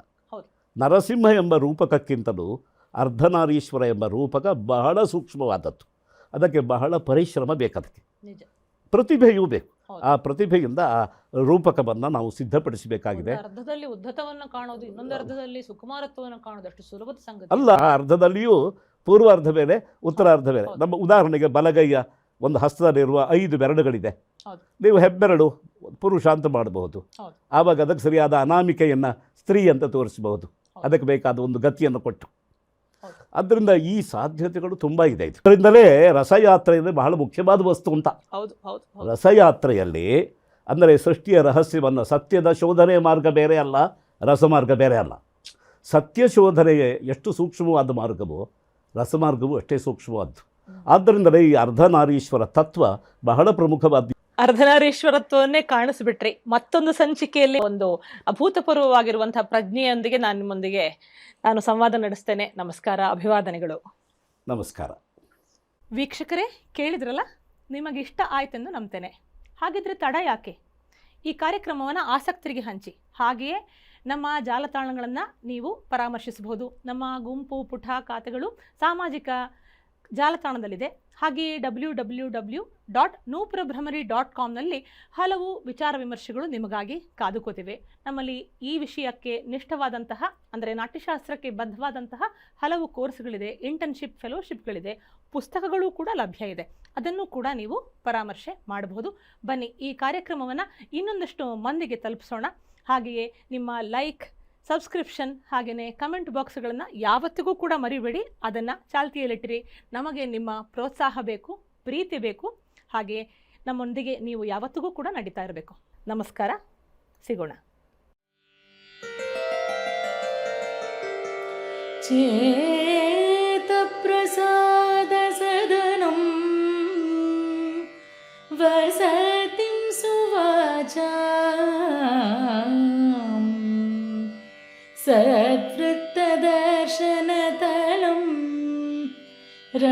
S2: ನರಸಿಂಹ ಎಂಬ ರೂಪಕಕ್ಕಿಂತಲೂ ಅರ್ಧನಾರೀಶ್ವರ ಎಂಬ ರೂಪಕ ಬಹಳ ಸೂಕ್ಷ್ಮವಾದದ್ದು. ಅದಕ್ಕೆ ಬಹಳ ಪರಿಶ್ರಮ ಬೇಕದಕ್ಕೆ ಪ್ರತಿಭೆಯೂ ಬೇಕು. ಆ ಪ್ರತಿಭೆಯಿಂದ ಆ ರೂಪಕವನ್ನು ನಾವು ಸಿದ್ಧಪಡಿಸಬೇಕಾಗಿದೆ.
S1: ಅರ್ಧದಲ್ಲಿ ಉದ್ಧತವನ್ನ ಕಾಣೋದು ಇನ್ನೊಂದು ಅರ್ಧದಲ್ಲಿ ಸುಕುಮಾರತ್ವವನ್ನು ಕಾಣೋದು ಅಷ್ಟು ಸುಲಭದ ಸಂಗತಿ.
S2: ಅಲ್ಲ ಆ ಅರ್ಧದಲ್ಲಿಯೂ ಪೂರ್ವಾರ್ಧ ಬೇರೆ ಉತ್ತರಾರ್ಧ ಬೇರೆ ನಮ್ಮ ಉದಾಹರಣೆಗೆ ಬಲಗೈಯ ಒಂದು ಹಸ್ತದಲ್ಲಿರುವ ಐದು ಬೆರಳುಗಳಿದೆ. ನೀವು ಹೆಬ್ಬೆರಳು ಪುರುಷ ಅಂತ ಮಾಡಬಹುದು.
S1: ಹೌದು.
S2: ಆವಾಗ ಅದಕ್ಕೆ ಸರಿಯಾದ ಅನಾಮಿಕೆಯನ್ನು ಸ್ತ್ರೀ ಅಂತ ತೋರಿಸಬಹುದು. ಅದಕ್ಕೆ ಬೇಕಾದ ಒಂದು ಗತಿಯನ್ನು ಕೊಟ್ಟು. ಆದ್ದರಿಂದ ಈ ಸಾಧ್ಯತೆಗಳು ತುಂಬ ಇದೆ. ಇದರಿಂದಲೇ ರಸಯಾತ್ರೆ ರಸಯಾತ್ರೆಯಲ್ಲಿ ಬಹಳ ಮುಖ್ಯವಾದ ವಸ್ತು ಅಂತ. ರಸಯಾತ್ರೆಯಲ್ಲಿ ಅಂದರೆ ಸೃಷ್ಟಿಯ ರಹಸ್ಯವನ್ನು ಸತ್ಯದ ಶೋಧನೆ ಮಾರ್ಗ ಬೇರೆ ಅಲ್ಲ ರಸಮಾರ್ಗ ಬೇರೆ ಅಲ್ಲ. ಸತ್ಯ ಶೋಧನೆಗೆ ಎಷ್ಟು ಸೂಕ್ಷ್ಮವಾದ ಮಾರ್ಗವೋ ರಸಮಾರ್ಗವು ಅಷ್ಟೇ ಸೂಕ್ಷ್ಮವಾದ್ದು. ಆದ್ದರಿಂದಲೇ ಈ ಅರ್ಧನಾರೀಶ್ವರ ತತ್ವ ಬಹಳ ಪ್ರಮುಖವಾದ
S1: ಅರ್ಧನಾರೀಶ್ವರತ್ವವನ್ನೇ ಕಾಣಿಸ್ಬಿಟ್ರಿ. ಮತ್ತೊಂದು ಸಂಚಿಕೆಯಲ್ಲಿ ಒಂದು ಅಭೂತಪೂರ್ವವಾಗಿರುವಂತಹ ಪ್ರಜ್ಞೆಯೊಂದಿಗೆ ನಾನು ನಿಮ್ಮೊಂದಿಗೆ ನಾನು ಸಂವಾದ ನಡೆಸ್ತೇನೆ. ನಮಸ್ಕಾರ ಅಭಿವಾದನೆಗಳು.
S2: ನಮಸ್ಕಾರ.
S1: ವೀಕ್ಷಕರೇ ಕೇಳಿದ್ರಲ್ಲ? ನಿಮಗೆ ಇಷ್ಟ ಆಯ್ತೆಂದು ನಂಬ್ತೇನೆ. ಹಾಗಿದ್ರೆ ತಡ ಯಾಕೆ? ಈ ಕಾರ್ಯಕ್ರಮವನ್ನು ಆಸಕ್ತರಿಗೆ ಹಂಚಿ. ಹಾಗೆಯೇ ನಮ್ಮ ಜಾಲತಾಣಗಳನ್ನು ನೀವು ಪರಾಮರ್ಶಿಸಬಹುದು. ನಮ್ಮ ಗುಂಪು, ಪುಟ, ಖಾತೆಗಳು ಸಾಮಾಜಿಕ ಜಾಲತಾಣದಲ್ಲಿದೆ. ಹಾಗೆಯೇ W W W dot Nupura Bhramari dot ಕಾಮ್ನಲ್ಲಿ ಹಲವು ವಿಚಾರ ವಿಮರ್ಶೆಗಳು ನಿಮಗಾಗಿ ಕಾದುಕೋತಿವೆ. ನಮ್ಮಲ್ಲಿ ಈ ವಿಷಯಕ್ಕೆ ನಿಷ್ಠವಾದಂತಹ, ಅಂದರೆ ನಾಟ್ಯಶಾಸ್ತ್ರಕ್ಕೆ ಬದ್ಧವಾದಂತಹ ಹಲವು ಕೋರ್ಸ್ಗಳಿದೆ ಇಂಟರ್ನ್ಶಿಪ್ ಫೆಲೋಶಿಪ್ಗಳಿದೆ ಪುಸ್ತಕಗಳು ಕೂಡ ಲಭ್ಯ ಇದೆ. ಅದನ್ನು ಕೂಡ ನೀವು ಪರಾಮರ್ಶೆ ಮಾಡಬಹುದು. ಬನ್ನಿ, ಈ ಕಾರ್ಯಕ್ರಮವನ್ನು ಇನ್ನೊಂದಷ್ಟು ಮಂದಿಗೆ ತಲುಪಿಸೋಣ. ಹಾಗೆಯೇ ನಿಮ್ಮ ಲೈಕ್ ಸಬ್ಸ್ಕ್ರಿಪ್ಷನ್ ಹಾಗೆಯೇ ಕಮೆಂಟ್ ಬಾಕ್ಸ್ಗಳನ್ನು ಯಾವತ್ತಿಗೂ ಕೂಡ ಮರಿಬೇಡಿ. ಅದನ್ನು ಚಾಲ್ತಿಯಲ್ಲಿಟ್ಟಿರಿ. ನಮಗೆ ನಿಮ್ಮ ಪ್ರೋತ್ಸಾಹ ಬೇಕು, ಪ್ರೀತಿ ಬೇಕು. ಹಾಗೆಯೇ ನಮ್ಮೊಂದಿಗೆ ನೀವು ಯಾವತ್ತಿಗೂ ಕೂಡ ನಡೀತಾ ಇರಬೇಕು. ನಮಸ್ಕಾರ. ಸಿಗೋಣ.
S3: ಚೇ